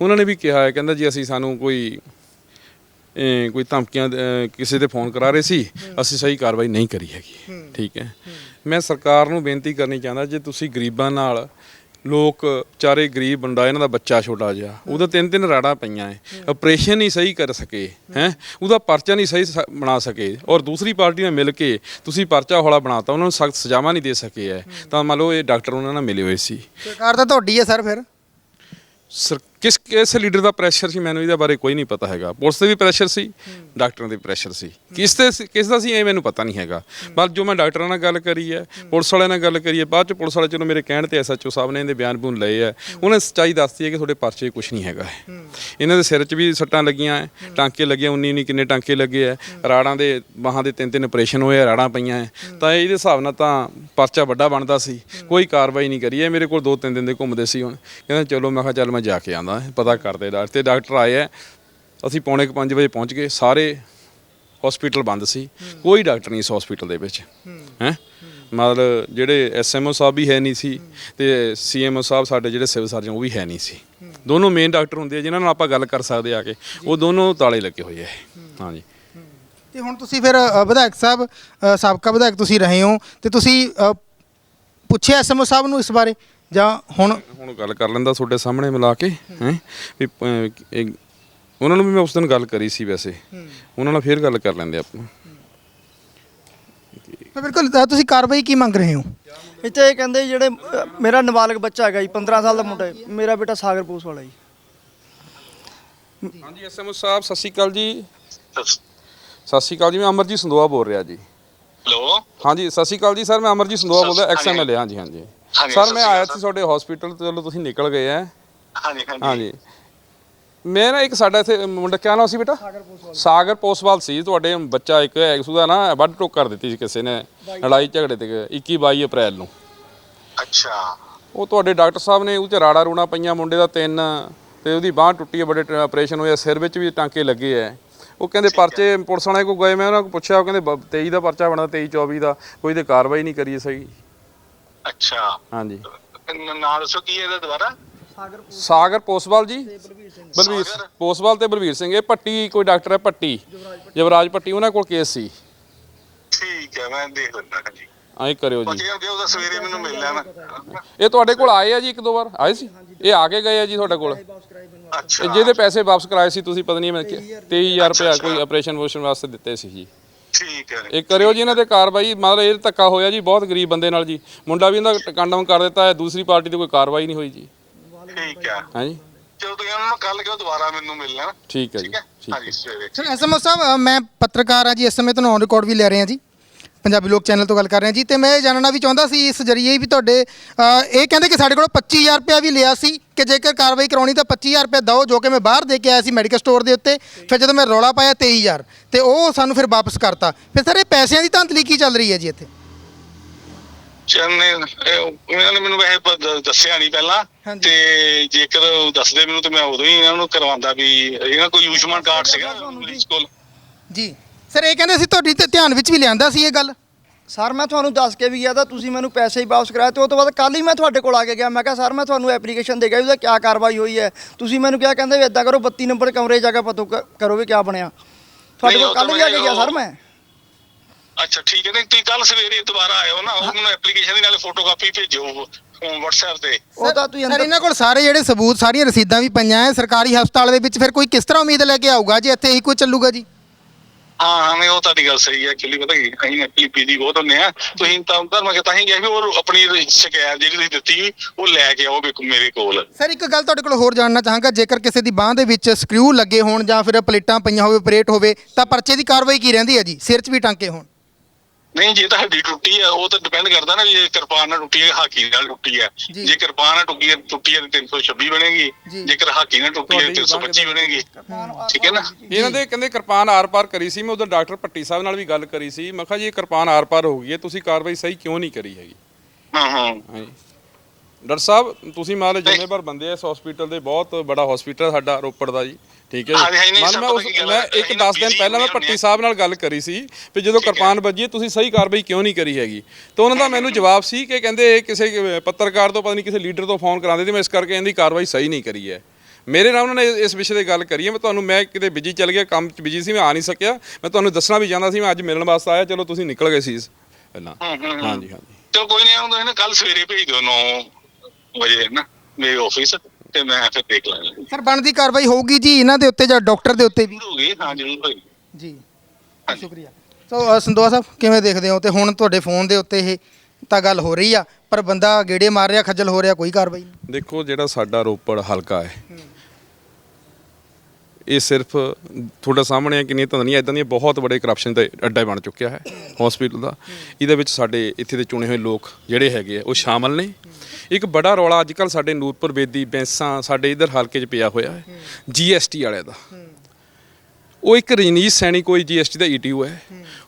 ਉਹਨਾਂ ਨੇ ਵੀ ਕਿਹਾ ਹੈ ਕਹਿੰਦਾ ਜੀ ਅਸੀਂ ਸਾਨੂੰ ਕੋਈ ਕੋਈ ਧਮਕੀਆਂ ਕਿਸੇ ਦੇ ਫੋਨ ਕਰਾ ਰਹੇ ਸੀ ਅਸੀਂ ਸਹੀ ਕਾਰਵਾਈ ਨਹੀਂ ਕਰੀ ਹੈਗੀ। ਠੀਕ ਹੈ। ਮੈਂ ਸਰਕਾਰ ਨੂੰ ਬੇਨਤੀ ਕਰਨੀ ਚਾਹੁੰਦਾ ਜੇ ਤੁਸੀਂ ਗਰੀਬਾਂ ਨਾਲ ਲੋਕ ਚਾਰੇ ਗਰੀਬ ਬੰਦਾ ਇਹਨਾਂ ਦਾ ਬੱਚਾ ਛੋਟਾ ਜਿਹਾ ਉਹਦਾ ਤਿੰਨ ਤਿੰਨ ਰਾੜਾਂ ਪਈਆਂ ਹੈ ਆਪਰੇਸ਼ਨ ਨਹੀਂ ਸਹੀ ਕਰ ਸਕੇ ਹੈ? ਉਹਦਾ ਪਰਚਾ ਨਹੀਂ ਸਹੀ ਸ- ਬਣਾ ਸਕੇ। ਔਰ ਦੂਸਰੀ ਪਾਰਟੀ ਨਾਲ ਮਿਲ ਕੇ ਤੁਸੀਂ ਪਰਚਾ ਹੌਲਾ ਬਣਾਤਾ ਉਹਨਾਂ ਨੂੰ ਸਖਤ ਸਜ਼ਾਵਾਂ ਨਹੀਂ ਦੇ ਸਕੇ ਹੈ ਤਾਂ ਮੰਨ ਲਓ ਇਹ ਡਾਕਟਰ ਉਹਨਾਂ ਨਾਲ ਮਿਲੇ ਹੋਏ ਸੀ। ਸਰਕਾਰ ਤਾਂ ਤੁਹਾਡੀ ਹੈ ਸਰ ਫਿਰ? ਸਰ ਕਿਸ ਕਿਸ ਲੀਡਰ ਦਾ ਪ੍ਰੈਸ਼ਰ ਸੀ ਮੈਨੂੰ ਇਹਦੇ ਬਾਰੇ ਕੋਈ ਨਹੀਂ ਪਤਾ ਹੈਗਾ। ਪੁਲਿਸ ਦੇ ਵੀ ਪ੍ਰੈਸ਼ਰ ਸੀ ਡਾਕਟਰਾਂ ਦੇ ਪ੍ਰੈਸ਼ਰ ਸੀ। ਕਿਸ ਤੇ ਸੀ- ਕਿਸ ਦਾ ਸੀ ਇਹ ਮੈਨੂੰ ਪਤਾ ਨਹੀਂ ਹੈਗਾ। ਬਸ ਜੋ ਮੈਂ ਡਾਕਟਰਾਂ ਨਾਲ ਗੱਲ ਕਰੀ ਹੈ ਪੁਲਿਸ ਵਾਲਿਆਂ ਨਾਲ ਗੱਲ ਕਰੀ ਹੈ ਬਾਅਦ ਚ ਪੁਲਿਸ ਵਾਲੇ ਚਲੋ ਮੇਰੇ ਕਹਿਣ ਤੇ ਐਸਐਚਓ ਸਾਹਿਬ ਨੇ ਇਹਦੇ ਬਿਆਨ ਬੂਨ ਲਏ ਹੈ। ਉਹਨੇ ਸੱਚਾਈ ਦੱਸਤੀ ਹੈ ਕਿ ਤੁਹਾਡੇ ਪਰਚੇ ਕੁਝ ਨਹੀਂ ਹੈਗਾ। ਹੈ। ਇਹਨਾਂ ਦੇ ਸਿਰ 'ਚ ਵੀ ਸੱਟਾਂ ਲੱਗੀਆਂ ਹੈ ਟਾਂਕੇ ਲੱਗੇ 19 19 ਕਿੰਨੇ ਟਾਂਕੇ ਲੱਗੇ ਹੈ। ਰਾੜਾਂ ਦੇ ਬਾਹਾਂ ਦੇ ਤਿੰਨ ਤਿੰਨ ਆਪਰੇਸ਼ਨ ਹੋਏ ਆ, ਰਾੜਾਂ ਪਈਆਂ ਹੈ। ਤਾਂ ਇਹਦੇ ਹਿਸਾਬ ਨਾਲ ਤਾਂ ਪਰਚਾ ਵੱਡਾ ਬਣਦਾ ਸੀ। ਕੋਈ ਕਾਰਵਾਈ ਨਹੀਂ ਕਰੀ ਇਹ ਮੇਰੇ ਕੋਲ ਦੋ ਤਿੰਨ ਦਿਨ ਦੇ ਘੁੰਮਦੇ ਸੀ ਹੁਣ। ਕਹਿੰਦਾ ਚਲੋ ਮੈਂ ਕਿਹਾ ਚੱਲ ਮੈਂ ਜਾ ਕੇ ਆਂਦਾ ਪਤਾ ਕਰਦੇ ਡਾਕਟਰ। ਤੇ ਡਾਕਟਰ ਆਏ ਹੈ ਅਸੀਂ ਪੌਣੇ 5 ਵਜੇ ਪਹੁੰਚ ਗਏ ਸਾਰੇ ਹਸਪੀਟਲ ਬੰਦ ਸੀ। ਕੋਈ ਡਾਕਟਰ ਨਹੀਂ ਇਸ ਹਸਪੀਟਲ ਦੇ ਵਿੱਚ। ਹੈ? ਮਤਲਬ ਜਿਹੜੇ ਐਸਐਮਓ ਸਾਹਿਬ ਵੀ ਹੈ ਨਹੀਂ ਸੀ ਤੇ ਸੀਐਮਓ ਸਾਹਿਬ ਸਾਡੇ ਜਿਹੜੇ ਸਿਵਲ ਸਰਜਨ ਉਹ ਵੀ ਹੈ ਨਹੀਂ ਸੀ। ਦੋਨੋਂ ਮੇਨ ਡਾਕਟਰ ਹੁੰਦੇ ਆ ਜਿਨ੍ਹਾਂ ਨਾਲ ਆਪਾਂ ਗੱਲ ਕਰ ਸਕਦੇ ਆ ਕੇ। ਉਹ ਦੋਨੋਂ ਤਾਲੇ ਲੱਗੇ ਹੋਏ ਆ ਹਾਂਜੀ। ਤੇ ਹੁਣ ਤੁਸੀਂ ਫਿਰ ਅ, ਵਿਧਾਇਕ ਸਾਹਿਬ ਅ, ਸਾਬਕਾ ਵਿਧਾਇਕ ਤੁਸੀਂ ਰਹੇ ਹੋ ਤੇ ਤੁਸੀਂ ਅ, ਪੁੱਛਿਆ ਐਸਐਮਓ ਸਾਹਿਬ ਨੂੰ ਇਸ ਬਾਰੇ? ਜਾਂ ਹੁਣ ਹੁਣ ਗੱਲ ਕਰ ਲੈਂਦਾ ਤੁਹਾਡੇ ਸਾਹਮਣੇ ਮਿਲਾ ਕੇ ਹੈ? ਵੀ ਅਹ, ਇਹ- ਉਹਨਾਂ ਨੂੰ ਵੀ ਮੈਂ ਉਸ ਦਿਨ ਗੱਲ ਕਰੀ ਸੀ ਵੈਸੇ। ਉਹਨਾਂ ਨਾਲ ਫੇਰ ਗੱਲ ਕਰ ਲੈਂਦੇ ਆਪਾਂ। ਤਾਂ ਬਿਲਕੁਲ ਅ, ਤੁਸੀਂ ਕਾਰਵਾਈ ਕੀ ਮੰਗ ਰਹੇ ਹੋ? ਇੱਥੇ ਇਹ ਕਹਿੰਦੇ ਜਿਹੜੇ ਅ, ਮੇਰਾ ਨਾਬਾਲਗ ਬੱਚਾ ਹੈਗਾ ਜੀ 15 ਸਾਲ ਦਾ ਮੁੰਡਾ ਹੈ। ਮੇਰਾ ਬੇਟਾ ਸਾਗਰ ਪੂਸ ਵਾਲਾ ਜੀ। ਹਾਂਜੀ ਐਸਐਮਓ ਸਾਹਿਬ ਸਤਿ ਸ਼੍ਰੀ ਅਕਾਲ ਜੀ। ਸਤਿ ਸ਼੍ਰੀ ਅਕਾਲ ਜੀ ਮੈਂ ਅਮਰਜੀਤ ਸੰਦੋਆ ਬੋਲ ਰਿਹਾ ਜੀ। ਹੈਲੋ। ਹਾਂਜੀ ਸਤਿ ਸ਼੍ਰੀ ਅਕਾਲ ਜੀ ਸਰ ਮੈਂ ਅਮਰਜੀਤ ਸੰਦੋਆ ਬੋਲਦਾ ਐਕਸਐਮਐਲ ਹਾਂਜੀ ਹਾਂਜੀ। ਹਾਂਜੀ, ਸਰ ਮੈਂ ਆਇਆ ਸੀ ਤੁਹਾਡੇ ਹਸਪੀਟਲ ਤੋਂ ਚਲੋ ਤੁਸੀਂ ਨਿਕਲ ਗਏ ਆ ਹਾਂਜੀ ਹਾਂਜੀ। ਹਾਂਜੀ। ਮੈਂ ਨਾ ਇੱਕ ਸਾਡਾ ਇੱਥੇ ਮੁੰਡਾ ਕਿਆ ਨਾਮ ਸੀ ਬੇਟਾ? ਸਾਗਰ ਪੋਸਵਾਲ ਸੀ। ਤੁਹਾਡੇ ਬੱਚਾ ਇੱਕ ਹੈ ਉਹਦਾ ਨਾ ਵੱਢ ਟੋਕ ਕਰ ਦਿੱਤੀ ਸੀ ਕਿਸੇ ਨੇ ਲੜਾਈ ਝਗੜੇ ਤੇ 21 22 ਅਪ੍ਰੈਲ ਨੂੰ। ਅੱਛਾ। ਉਹ ਤੁਹਾਡੇ ਡਾਕਟਰ ਸਾਹਿਬ ਨੇ ਉਹ ਚ ਰਾੜਾ ਰੂਣਾ ਪਈਆਂ ਮੁੰਡੇ ਦਾ ਤਿੰਨ ਤੇ ਉਹਦੀ ਬਾਹ ਟੁੱਟੀ ਹੈ ਬੜੇ ਆਪਰੇਸ਼ਨ ਹੋਇਆ ਸਿਰ ਵਿੱਚ ਵੀ ਟਾਂਕੇ ਲੱਗੇ ਐ। ਉਹ ਕਹਿੰਦੇ ਪਰਚੇ ਪੁਲਿਸ ਵਾਲਿਆਂ ਕੋਲ ਗਏ ਮੈਂ ਉਹਨਾਂ ਕੋਲ ਪੁੱਛਿਆ ਉਹ ਕਹਿੰਦੇ ਬ- 23 ਦਾ ਪਰਚਾ ਬਣਦਾ 23 24 ਦਾ ਕੋਈ ਤੇ ਕਾਰਵਾਈ ਨਹੀਂ ਕਰੀ ਸਹੀ। ਅੱਛਾ। ਹਾਂਜੀ। ਨ- ਨਾਂ ਦੱਸੋ ਕੀ ਹੈ ਇਹਦਾ ਦੁਬਾਰਾ? ਸਾਗਰ ਪੋਸਵਾਲ ਜੀ। ਬਲਵੀਰ? ਪੋਸਵਾਲ ਤੇ ਬਲਵੀਰ ਸਿੰਘ। ਇਹ ਪੱਟੀ ਕੋਈ ਡਾਕਟਰ ਹੈ ਪੱਟੀ? ਯੁਵਰਾਜ ਪੱਟੀ। ਉਹਨਾਂ ਕੋਲ ਕੇਸ ਸੀ। ਠੀਕ ਹੈ ਮੈਂ ਦੇਖ ਲੈਂਦਾ ਹਾਂਜੀ। ਐਂ ਕਰਿਓ ਜੀ। ਬਾਕੀ ਅੱਗੇ ਉਹਦਾ ਸਵੇਰੇ ਮੈਨੂੰ ਮਿਲ ਲੈਣਾ ਇਹ ਤੁਹਾਡੇ ਕੋਲ ਆਏ ਆ ਜੀ ਇੱਕ ਦੋ ਵਾਰ? ਆਏ ਸੀ? ਇਹ ਆ ਕੇ ਗਏ ਆ ਜੀ ਤੁਹਾਡੇ ਕੋਲ? ਅੱਛਾ। ਇਹ ਜਿਹਦੇ ਪੈਸੇ ਵਾਪਸ ਕਰਾਏ ਸੀ ਤੁਸੀਂ ਪਤਾ ਨਹੀਂ ਮੈਂ 23000 ਰੁਪਏ। ਕੋਈ ਆਪਰੇਸ਼ਨ ਵੋਸ਼ਨ ਵਾਸਤੇ ਦਿੱਤੇ ਸੀ ਜੀ। ਠੀਕ ਹੈ। ਇਹ ਕਰਿਓ ਜੀ ਇਹਨਾਂ ਤੇ ਕਾਰਵਾਈ ਮਤਲਬ ਇਹ ਧੱਕਾ ਹੋਇਆ ਜੀ ਬਹੁਤ ਗਰੀਬ ਬੰਦੇ ਨਾਲ ਜੀ। ਮੁੰਡਾ ਵੀ ਇਹਦਾ ਕੰਡਮ ਕਰ ਦਿੱਤਾ ਹੈ ਦੂਸਰੀ ਪਾਰਟੀ ਤੇ ਕੋਈ ਕਾਰਵਾਈ ਨਹੀਂ ਹੋਈ ਜੀ। ਠੀਕ ਹੈ। ਹਾਂਜੀ। ਚਲੋ ਤੁਸੀਂ ਉਹਨਾਂ ਨੂੰ ਕੱਲ ਕਿਉਂ ਦੁਬਾਰਾ ਮੈਨੂੰ ਮਿਲ ਲੈਣਾ ਠੀਕ ਹੈ ਜੀ ਠੀਕ ਹੈ? ਹਾਂਜੀ ਸਵੇਰੇ। ਸਰ ਐਸਐਮਓ ਸਾਹਿਬ ਮੈਂ ਪੱਤਰਕਾਰ ਹਾਂ ਜੀ ਇਸ ਸਮੇਂ ਤੁਹਾਨੂੰ ਔਨ ਰਿਕਾਰਡ ਵੀ ਲੈ ਰਹੇ ਹਾਂ ਜੀ। ਪੰਜਾਬੀ ਲੋਕ ਚੈਨਲ ਤੋਂ ਗੱਲ ਕਰ ਰਹੇ ਹਾਂ ਜੀ। ਤੇ ਮੈਂ ਇਹ ਜਾਣਨਾ ਵੀ ਚਾਹੁੰਦਾ ਸੀ ਇਸ ਜਰੀਏ ਵੀ ਤੁਹਾਡੇ ਇਹ ਕਹਿੰਦੇ ਕਿ ਸਾਡੇ ਕੋਲ 25000 ਰੁਪਇਆ ਵੀ ਲਿਆ ਸੀ ਕਿ ਜੇਕਰ ਕਾਰਵਾਈ ਕਰਾਉਣੀ ਤਾਂ 25000 ਰੁਪਇਆ ਦਿਓ ਜੋ ਕਿ ਮੈਂ ਬਾਹਰ ਦੇ ਕੇ ਆਇਆ ਸੀ ਮੈਡੀਕਲ ਸਟੋਰ ਦੇ ਉੱਤੇ। ਫਿਰ ਜਦੋਂ ਮੈਂ ਰੌਲਾ ਪਾਇਆ 23000 ਤੇ ਉਹ ਸਾਨੂੰ ਫਿਰ ਵਾਪਸ ਕਰਤਾ। ਫਿਰ ਸਰ ਇਹ ਪੈਸਿਆਂ ਦੀ ਧਾਂਦਲੀ ਕੀ ਚੱਲ ਰਹੀ ਹੈ ਜੀ ਇੱਥੇ? ਚੰਨੇ ਉਹਨਾਂ ਨੇ ਮੈਨੂੰ ਵੈਸੇ ਦੱਸਿਆ ਨਹੀਂ ਪਹਿਲਾਂ। ਤੇ ਜੇਕਰ ਦੱਸਦੇ ਮੈਨੂੰ ਤੇ ਮੈਂ ਉਦੋਂ ਹੀ ਇਹਨਾਂ ਨੂੰ ਕਰਵਾਉਂਦਾ ਵੀ ਇਹਨਾਂ ਕੋਈ ਆਯੁਸ਼ਮਾਨ ਕਾਰਡ ਸੀਗਾ ਪੁਲਿਸ ਕੋਲ। ਜੀ। ਸਰ ਇਹ ਕਹਿੰਦੇ ਸੀ ਤੁਹਾਡੀ ਤੇ ਧਿਆਨ ਵਿੱਚ ਵੀ ਲਿਆਂਦਾ ਸੀ ਇਹ ਗੱਲ? ਸਰ ਮੈਂ ਤੁਹਾਨੂੰ ਦੱਸ ਕੇ ਵੀ ਗਿਆ ਤਾਂ ਤੁਸੀਂ ਮੈਨੂੰ ਪੈਸੇ ਹੀ ਵਾਪਸ ਕਰਾਏ ਤੇ ਉਸ ਤੋਂ ਬਾਅਦ ਕੱਲ ਹੀ ਮੈਂ ਤੁਹਾਡੇ ਕੋਲ ਆ ਕੇ ਗਿਆ। ਮੈਂ ਕਿਹਾ ਸਰ ਮੈਂ ਤੁਹਾਨੂੰ ਐਪਲੀਕੇਸ਼ਨ ਦੇ ਗਿਆ ਉਹਦਾ ਕੀ ਕਾਰਵਾਈ ਹੋਈ ਹੈ? ਤੁਸੀਂ ਮੈਨੂੰ ਕਿਹਾ ਕਹਿੰਦੇ ਵੀ ਇਦਾਂ ਕਰੋ 32 ਨੰਬਰ ਕਮਰੇ ਜਾ ਕੇ ਪਤਾ ਕਰੋ ਵੀ ਕੀ ਬਣਿਆ। ਤੁਹਾਡੇ ਕੋਲ ਉਹ ਕੱਲ ਹੀ ਆ ਕੇ ਗਿਆ ਮੈਂ ਸਰ ਮੈਂ। ਅੱਛਾ ਠੀਕ ਹੈ। ਨਹੀਂ ਤੁਸੀਂ ਕੱਲ ਸਵੇਰੇ ਦੁਬਾਰਾ ਆਇਓ ਨਾ। ਉਹ ਮੈਨੂੰ ਐਪਲੀਕੇਸ਼ਨ ਦੀ ਨਾਲੇ ਫੋਟੋਕਾਪੀ ਭੇਜੋ WhatsApp ਤੇ। ਉਹ ਤਾਂ ਤੁਸੀਂ ਸਰ ਅੰਦਰ ਇਹਨਾਂ ਕੋਲ ਸਾਰੇ ਜਿਹੜੇ ਸਬੂਤ ਸਾਰੀਆਂ ਰਸੀਦਾਂ ਵੀ ਪਈਆਂ ਐ। ਸਰਕਾਰੀ ਹਸਪਤਾਲ ਦੇ ਵਿੱਚ ਫਿਰ ਕੋਈ ਕਿਸ ਤਰ੍ਹਾਂ ਉਮੀਦ ਲੈ ਕੇ ਆਊਗਾ ਜੇ ਇੱਥੇ ਹੀ ਕੋਈ ਚੱਲੂਗਾ ਜੀ? ਹਾਂ ਹਾਂ, ਨਹੀਂ, ਉਹ ਤੁਹਾਡੀ ਗੱਲ ਸਹੀ ਹੈ ਐਕਚੁਅਲੀ ਪਤਾ ਕੀ, ਅਸੀਂ ਐਕਚੁਅਲੀ ਪੀਜੀ ਬਹੁਤ ਹੁੰਨੇ ਆ ਤੁਸੀਂ ਤਾਂ ਉਧਰ ਮੈਂ ਤਾਂ ਹੀ ਗਿਆ ਵੀ ਉਹ ਆਪਣੀ ਸ਼ਿਕਾਇਤ ਜਿਹੜੀ ਤੁਸੀਂ ਦਿੱਤੀ ਉਹ ਲੈ ਕੇ ਆਓ ਮੇਰੇ ਕੋਲ। ਸਰ, ਇੱਕ ਗੱਲ ਤੁਹਾਡੇ ਕੋਲ ਹੋਰ ਜਾਣਨਾ ਚਾਹਾਂਗਾ, ਜੇਕਰ ਕਿਸੇ ਦੀ ਬਾਹ ਦੇ ਵਿੱਚ ਸਕਰੂ ਲੱਗੇ ਹੋਣ ਜਾਂ ਫਿਰ ਪਲੇਟਾਂ ਪਈਆਂ ਹੋਵੇ ਪਲੇਟ ਹੋਵੇ, ਤਾਂ ਪਰਚੇ ਦੀ ਕਾਰਵਾਈ ਕੀ ਰਹਿੰਦੀ ਹੈ ਜੀ? ਸਿਰ 'ਚ ਵੀ ਟਾਂਕੇ ਹੋਣ। ਨਹੀਂ ਜੇ ਤਾਂ ਹੱਡੀ ਟੁੱਟੀ ਹੈ ਉਹ ਤਾਂ ਡਿਪੈਂਡ ਕਰਦਾ ਨਾ ਵੀ ਇਹ ਕਿਰਪਾਨ ਨਾਲ ਟੁੱਟੀ ਹੈ ਹਾਕੀ ਨਾਲ ਟੁੱਟੀ ਹੈ ਜੀ। ਜੇ ਕਿਰਪਾਨ ਨਾਲ ਟੁੱਟੀ ਹੈ ਟੁੱਟੀ ਹੈ ਤੇ 326 ਬਣੇਗੀ। ਜੀ। ਜੇਕਰ ਹਾਕੀ ਨਾਲ ਟੁੱਟੀ ਹੈ ਤੁਹਾਡੀ 325 ਬਣੇਗੀ। ਠੀਕ ਹੈ ਨਾ? ਇਹਨਾਂ ਦੇ ਕਹਿੰਦੇ ਕਿਰਪਾਨ ਆਰ-ਪਾਰ ਕਰੀ ਸੀ ਮੈਂ ਉਧਰ ਡਾਕਟਰ ਭੱਟੀ ਸਾਹਿਬ ਨਾਲ ਵੀ ਗੱਲ ਕਰੀ ਸੀ। ਮੈਂ ਕਿਹਾ ਜੀ ਇਹ ਕਿਰਪਾਨ ਆਰ-ਪਾਰ ਹੋ ਗਈ ਹੈ ਤੁਸੀਂ ਕਾਰਵਾਈ ਸਹੀ ਕਿਉਂ ਨਹੀਂ ਕਰੀ ਹੈਗੀ? ਹਾਂ ਹਾਂ। ਹਾਂਜੀ। ਡਾਕਟਰ ਸਾਹਿਬ ਤੁਸੀਂ ਮਾਲੇ ਜ਼ਿੰਮੇਵਾਰ ਬੰਦੇ ਆ ਇਸ ਹਸਪੀਟਲ ਦੇ ਬਹੁਤ ਬੜਾ ਹਸਪੀਟਲ ਸਾਡਾ ਰੋਪੜ ਦਾ ਜੀ। ਠੀਕ ਹੈ ਜੀ। ਮਨ ਮੈਂ ਉਸ ਮੈਂ ਹੈ, ਇੱਕ ਅਸੀਂ ਨਾ 10 ਦਿਨ ਪਹਿਲਾਂ ਮੈਂ ਹਾਂ। ਸਾਹਿਬ ਨਾਲ ਗੱਲ ਕਰੀ ਸੀ ਵੀ ਜਦੋਂ ਕਿਰਪਾਨ ਵੱਜੀ ਹੈ, ਤੁਸੀਂ ਸਹੀ ਕਾਰਵਾਈ ਕਿਉਂ ਨਹੀਂ ਕਰੀ ਹੈਗੀ? ਤਾਂ ਉਹਨਾਂ ਦਾ ਮੈਨੂੰ ਜਵਾਬ ਸੀ ਕਿ ਕਹਿੰਦੇ ਕਿਸੇ ਪੱਤਰਕਾਰ ਤੋਂ ਪਤਾ ਨਹੀਂ ਕਿਸੇ ਲੀਡਰ ਤੋਂ ਫੋਨ ਕਰਾਉਂਦੇ ਤੇ ਮੈਂ ਇਸ ਕਰਕੇ ਇਹਦੀ ਕਾਰਵਾਈ ਸਹੀ ਨਹੀਂ ਕਰੀ ਹੈ। ਮੇਰੇ ਨਾਲ ਉਹਨਾਂ ਨੇ ਇਸ ਵਿਸ਼ੇ ਤੇ ਗੱਲ ਕਰੀ ਹੈ। ਮੈਂ ਤੁਹਾਨੂੰ ਮੈਂ ਕਿਤੇ ਬਿਜ਼ੀ ਚੱਲ ਗਿਆ ਕੰਮ 'ਚ ਬਿਜ਼ੀ ਸੀ ਮੈਂ ਆ ਨਹੀਂ ਸਕਿਆ। ਮੈਂ ਤੁਹਾਨੂੰ ਦੱਸਣਾ ਵੀ ਚਾਹੁੰਦਾ ਸੀ ਮੈਂ ਅੱਜ ਮਿਲਣ ਵਾਸਤੇ ਆਇਆ। ਚਲੋ ਤੁਸੀਂ ਨਿਕਲ ਗਏ ਸੀ ਪਹਿਲਾਂ। ਹੂੰ, ਹੂੰ, ਹੂੰ। ਹਾਂਜੀ ਹਾਂਜੀ। ਚਲੋ ਕੋਈ ਨਹੀਂ ਉਹਨੂੰ ਨਾ ਕੱਲ ਸਵੇਰੇ ਭੇਜ ਦਿਓ 9 ਵਜੇ ਨਾ ਮੇਰੇ ਆਫਿਸ ਤੇ ਮੈਂ ਫਿਰ ਦੇਖ ਲਾਂਗਾ। ਸਰ ਬਣਦੀ ਕਾਰਵਾਈ ਹੋਊਗੀ ਜੀ ਇਹਨਾਂ ਦੇ ਉੱਤੇ ਜਾਂ ਡਾਕਟਰ ਦੇ ਉੱਤੇ ਵੀ? ਜ਼ਰੂਰ ਹਾਂ ਜ਼ਰੂਰ ਹੋਗੀ ਜੀ ਸ਼ੁਕਰੀਆ। ਸੋ ਅ, ਸੰਦੋਆ ਸਾਹਿਬ ਕਿਵੇਂ ਦੇਖਦੇ ਹੋ? ਤੇ ਹੁਣ ਤੁਹਾਡੇ ਫੋਨ ਦੇ ਉੱਤੇ ਇਹ ਤਾਂ ਗੱਲ ਹੋ ਰਹੀ ਆ ਪਰ ਬੰਦਾ ਗੇੜੇ ਮਾਰ ਰਿਹਾ ਖੱਜਲ ਹੋ ਰਿਹਾ ਕੋਈ ਕਾਰਵਾਈ ਨਹੀਂ। ਦੇਖੋ ਜਿਹੜਾ ਸਾਡਾ ਰੋਪੜ ਹਲਕਾ ਹੈ। ਇਹ ਸਿਰਫ ਤੁਹਾਡਾ ਸਾਹਮਣੇ ਆ ਕਿ ਨਹੀਂ ਤਾਂ ਨਹੀਂ ਇਦਾਂ ਦੀਆਂ ਬਹੁਤ ਬੜੇ ਕਰਪਸ਼ਨ ਦਾ ਅੱਡਾ ਬਣ ਚੁੱਕਿਆ ਹੈ ਹਸਪੀਟਲ ਦਾ। ਇਹਦੇ ਵਿੱਚ ਸਾਡੇ ਇੱਥੇ ਦੇ ਚੁਣੇ ਹੋਏ ਲੋਕ ਜਿਹੜੇ ਹੈਗੇ ਆ, ਉਹ ਸ਼ਾਮਲ ਨੇ। ਇੱਕ ਬੜਾ ਰੌਲਾ ਅੱਜ ਕੱਲ ਸਾਡੇ ਨੂਰਪੁਰ ਬੇਦੀ ਬੈਂਸਾਂ ਸਾਡੇ ਇਧਰ ਹਲਕੇ 'ਚ ਪਿਆ ਹੋਇਆ ਹੈ ਜੀਐਸਟੀ ਵਾਲਿਆਂ ਦਾ। ਉਹ ਇੱਕ ਰਜਨੀਸ਼ ਸੈਣੀ ਕੋਈ ਜੀਐਸਟੀ ਦਾ ਈਟੀਓ ਹੈ।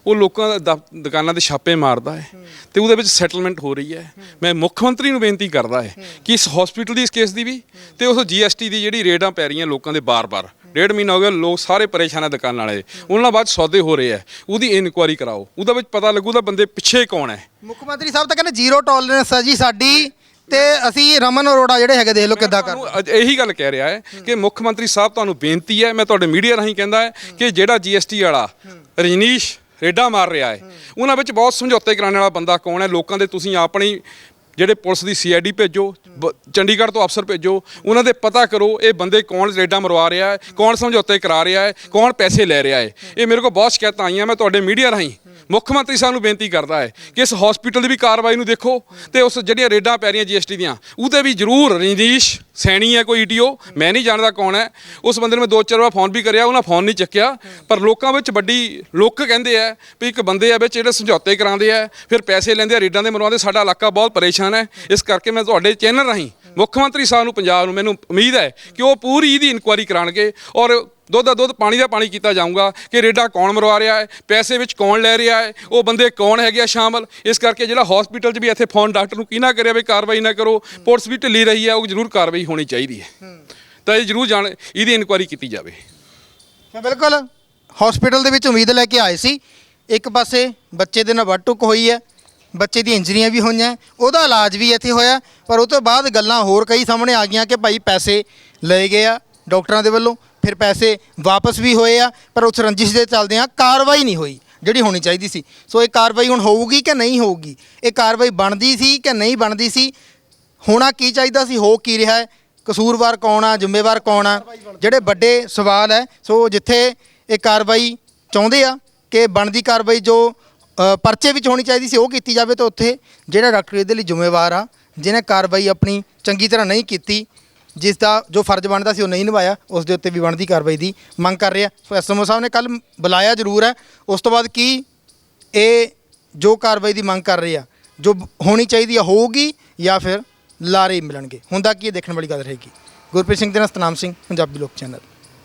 ਉਹ ਲੋਕਾਂ ਦਾ ਦੁਕਾਨਾਂ ਤੇ ਛਾਪੇ ਮਾਰਦਾ ਹੈ ਤੇ ਉਹਦੇ ਵਿੱਚ ਸੈਟਲਮੈਂਟ ਹੋ ਰਹੀ ਹੈ। ਮੈਂ ਮੁੱਖ ਮੰਤਰੀ ਨੂੰ ਬੇਨਤੀ ਕਰਦਾ ਹੈ ਕਿ ਇਸ ਹਸਪੀਟਲ ਦੀ ਇਸ ਕੇਸ ਦੀ ਵੀ ਤੇ ਉਸ ਜੀਐਸਟੀ ਦੀ ਜਿਹੜੀ ਰੇਟਾਂ ਪੈ ਰਹੀਆਂ ਲੋਕਾਂ ਦੇ ਬਾਰ-ਬਾਰ। ਡੇਢ ਮਹੀਨਾ ਹੋ ਗਿਆ, ਲੋਕ ਸਾਰੇ ਪਰੇਸ਼ਾਨ ਹੈ ਦੁਕਾਨਾਂ ਵਾਲੇ। ਉਹਨਾਂ ਨਾਲ ਬਾਅਦ ਸੌਦੇ ਹੋ ਰਹੇ ਆ ਉਹਦੀ ਇਨਕੁਆਇਰੀ ਕਰਾਓ। ਉਹਦੇ ਵਿੱਚ ਪਤਾ ਲੱਗੂਗਾ ਬੰਦੇ ਪਿੱਛੇ ਕੌਣ ਹੈ। ਮੁੱਖ ਮੰਤਰੀ ਸਾਹਿਬ ਤਾਂ ਕਹਿੰਦੇ ਜ਼ੀਰੋ ਟੋਲਰੈਂਸ ਹੈ ਜੀ ਸਾਡੀ। ਤੇ ਅਸੀਂ ਰਮਨ ਅਰੋੜਾ ਜਿਹੜੇ ਹੈਗੇ ਦੇਖ ਲਓ ਕਿੱਦਾਂ ਕਰ ਤੁਹਾਨੂੰ ਅੱਜ ਇਹੀ ਗੱਲ ਕਹਿ ਰਿਹਾ ਹੈ ਕਿ ਮੁੱਖ ਮੰਤਰੀ ਸਾਹਿਬ ਤੁਹਾਨੂੰ ਬੇਨਤੀ ਹੈ ਮੈਂ ਤੁਹਾਡੇ ਮੀਡੀਆ ਰਾਹੀਂ ਕਹਿੰਦਾ ਹੈ ਕਿ ਜਿਹੜਾ ਜੀਐਸਟੀ ਵਾਲਾ ਰਜਨੀਸ਼ ਰੇਡਾ ਮਾਰ ਰਿਹਾ ਹੈ ਉਹਨਾਂ ਵਿੱਚ ਬਹੁਤ ਸਮਝੌਤੇ ਕਰਾਉਣ ਵਾਲਾ ਬੰਦਾ ਕੌਣ ਹੈ? ਲੋਕਾਂ ਦੇ ਤੁਸੀਂ ਆਪਣੀ ਜਿਹੜੇ ਪੁਲਿਸ ਦੀ ਸੀਆਈਡੀ ਭੇਜੋ ਬ- ਚੰਡੀਗੜ੍ਹ ਤੋਂ ਅਫਸਰ ਭੇਜੋ ਉਹਨਾਂ ਦੇ ਪਤਾ ਕਰੋ ਇਹ ਬੰਦੇ ਕੌਣ ਰੇਡਾ ਮਰਵਾ ਰਿਹਾ ਹੈ ਕੌਣ ਸਮਝੌਤੇ ਕਰਾ ਰਿਹਾ ਹੈ ਕੌਣ ਪੈਸੇ ਲੈ ਰਿਹਾ ਹੈ। ਇਹ ਮੇਰੇ ਕੋਲ ਬਹੁਤ ਸ਼ਿਕਾਇਤਾਂ ਆਈਆਂ ਮੈਂ ਤੁਹਾਡੇ ਮੀਡੀਆ ਰਾਹੀਂ ਮੁੱਖ ਮੰਤਰੀ ਸਾਹਿਬ ਨੂੰ ਬੇਨਤੀ ਕਰਦਾ ਹੈ ਕਿ ਇਸ ਹਸਪੀਟਲ ਦੀ ਵੀ ਕਾਰਵਾਈ ਨੂੰ ਦੇਖੋ ਤੇ ਉਸ ਜਿਹੜੀਆਂ ਰੇਡਾਂ ਪੈ ਰਹੀਆਂ ਜੀਐਸਟੀ ਦੀਆਂ, ਉਹਦੇ ਵੀ ਜ਼ਰੂਰ ਰਜਨੀਸ਼ ਸੈਣੀ ਹੈ ਕੋਈ ਈਟੀਓ ਮੈਂ ਨਹੀਂ ਜਾਣਦਾ ਕੌਣ ਹੈ। ਉਸ ਬੰਦੇ ਨੇ ਮੈਂ ਦੋ ਚਾਰ ਵਾਰ ਫੋਨ ਵੀ ਕਰਿਆ, ਉਹਨਾਂ ਫੋਨ ਨਹੀਂ ਚੱਕਿਆ। ਪਰ ਲੋਕਾਂ ਵਿੱਚ ਵੱਡੀ ਲੋਕ ਕਹਿੰਦੇ ਆ ਵੀ ਇੱਕ ਬੰਦੇ ਆ ਵਿੱਚ ਜਿਹੜੇ ਸਮਝੌਤੇ ਕਰਾਉਂਦੇ ਆ, ਫਿਰ ਪੈਸੇ ਲੈਂਦੇ ਆ, ਰੇਡਾਂ ਦੇ ਮਰਵਾਉਂਦੇ, ਸਾਡਾ ਇਲਾਕਾ ਬਹੁਤ ਪਰੇਸ਼ਾਨ ਹੈ। ਇਸ ਕਰਕੇ ਮੈਂ ਤੁਹਾਡੇ ਚੈਨਲ ਰਾਹੀਂ ਮੁੱਖ ਮੰਤਰੀ ਸਾਹਿਬ ਨੂੰ ਪੰਜਾਬ ਨੂੰ ਮੈਨੂੰ ਉਮੀਦ ਹੈ ਕਿ ਉਹ ਪੂਰੀ ਇਹਦੀ ਇਨਕੁਆਇਰੀ ਕਰਾਣਗੇ ਔਰ ਦੁੱਧ ਦਾ ਦੁੱਧ ਪਾਣੀ ਦਾ ਪਾਣੀ ਕੀਤਾ ਜਾਊਗਾ ਕਿ ਰੇਡਾ ਕੌਣ ਮਰਵਾ ਰਿਹਾ ਹੈ ਪੈਸੇ ਵਿੱਚ ਕੌਣ ਲੈ ਰਿਹਾ ਹੈ ਉਹ ਬੰਦੇ ਕੌਣ ਹੈਗੇ ਆ ਸ਼ਾਮਲ? ਇਸ ਕਰਕੇ ਜਿਹੜਾ ਹਸਪੀਟਲ 'ਚ ਵੀ ਇੱਥੇ ਫੋਨ ਡਾਕਟਰ ਨੂੰ ਕੀ ਨਾ ਕਰਿਆ ਵੀ ਕਾਰਵਾਈ ਨਾ ਕਰੋ ਪੁਲਿਸ ਵੀ ਢਿੱਲੀ ਰਹੀ ਹੈ ਉਹ ਜ਼ਰੂਰ ਕਾਰਵਾਈ ਹੋਣੀ ਚਾਹੀਦੀ ਹੈ। ਤਾਂ ਇਹ ਜ਼ਰੂਰ ਜਾਣ ਇਹਦੀ ਇਨਕੁਆਇਰੀ ਕੀਤੀ ਜਾਵੇ। ਬਿਲਕੁਲ ਹਸਪੀਟਲ ਦੇ ਵਿੱਚ ਉਮੀਦ ਲੈ ਕੇ ਆਏ ਸੀ। ਇੱਕ ਪਾਸੇ ਬੱਚੇ ਦੇ ਨਾਲ ਵੱਢ ਟੁੱਕ ਹੋਈ ਹੈ ਬੱਚੇ ਦੀ ਇੰਜਰੀਆਂ ਵੀ ਹੋਈਆਂ, ਉਹਦਾ ਇਲਾਜ ਵੀ ਇੱਥੇ ਹੋਇਆ, ਪਰ ਉਹ ਤੋਂ ਬਾਅਦ ਗੱਲਾਂ ਹੋਰ ਕਈ ਸਾਹਮਣੇ ਆ ਗਈਆਂ ਕਿ ਭਾਈ ਪੈਸੇ ਲਏ ਗਏ ਆ ਡਾਕਟਰਾਂ ਦੇ ਵੱਲੋਂ, ਫਿਰ ਪੈਸੇ ਵਾਪਸ ਵੀ ਹੋਏ ਆ, ਪਰ ਉਸ ਰੰਜਿਸ਼ ਦੇ ਚੱਲਦਿਆਂ ਕਾਰਵਾਈ ਨਹੀਂ ਹੋਈ, ਜਿਹੜੀ ਹੋਣੀ ਚਾਹੀਦੀ ਸੀ। ਸੋ ਇਹ ਕਾਰਵਾਈ ਹੁਣ ਹੋਊਗੀ ਕਿ ਨਹੀਂ ਹੋਊਗੀ? ਇਹ ਕਾਰਵਾਈ ਬਣਦੀ ਸੀ ਕਿ ਨਹੀਂ ਬਣਦੀ ਸੀ? ਹੋਣਾ ਕੀ ਚਾਹੀਦਾ ਸੀ? ਹੋ ਕੀ ਰਿਹਾ ਹੈ? ਕਸੂਰਵਾਰ ਕੌਣ ਆ? ਜ਼ਿੰਮੇਵਾਰ ਕੌਣ ਆ? ਜਿਹੜੇ ਵੱਡੇ ਸਵਾਲ ਹੈ, ਸੋ ਜਿੱਥੇ ਇਹ ਕਾਰਵਾਈ ਚਾਹੁੰਦੇ ਆ ਕਿ ਬਣਦੀ ਕਾਰਵਾਈ ਜੋ ਪਰਚੇ ਵਿੱਚ ਹੋਣੀ ਚਾਹੀਦੀ ਸੀ, ਉਹ ਕੀਤੀ ਜਾਵੇ ਤਾਂ ਉੱਥੇ ਜਿਹੜਾ ਡਾਕਟਰ ਇਹਦੇ ਲਈ ਜ਼ਿੰਮੇਵਾਰ ਆ, ਜਿਹਨੇ ਕਾਰਵਾਈ ਆਪਣੀ ਚੰਗੀ ਤਰ੍ਹਾਂ ਨਹੀਂ ਕੀਤੀ, ਜਿਸ ਦਾ ਜੋ ਫਰਜ਼ ਬਣਦਾ ਸੀ ਉਹ ਨਹੀਂ ਨਿਭਾਇਆ, ਉਸ ਦੇ ਉੱਤੇ ਵੀ ਬਣਦੀ ਕਾਰਵਾਈ ਦੀ ਮੰਗ ਕਰ ਰਿਹਾ। ਸੋ ਐਸਐਮਓ ਸਾਹਿਬ ਨੇ ਕੱਲ ਬੁਲਾਇਆ ਜ਼ਰੂਰ ਹੈ। ਉਸ ਤੋਂ ਬਾਅਦ ਕੀ ਇਹ ਜੋ ਕਾਰਵਾਈ ਦੀ ਮੰਗ ਕਰ ਰਹੇ ਆ, ਜੋ ਹੋਣੀ ਚਾਹੀਦੀ ਆ, ਹੋਊਗੀ ਜਾਂ ਫਿਰ ਲਾਰੇ ਹੀ ਮਿਲਣਗੇ ਹੁੰਦਾ ਕੀ ਇਹ ਦੇਖਣ ਵਾਲੀ ਗੱਲ ਰਹੇਗੀ? ਗੁਰਪ੍ਰੀਤ ਸਿੰਘ ਦੇ ਨਾਲ ਸਤਨਾਮ ਸਿੰਘ, ਪੰਜਾਬੀ ਲੋਕ ਚੈਨਲ।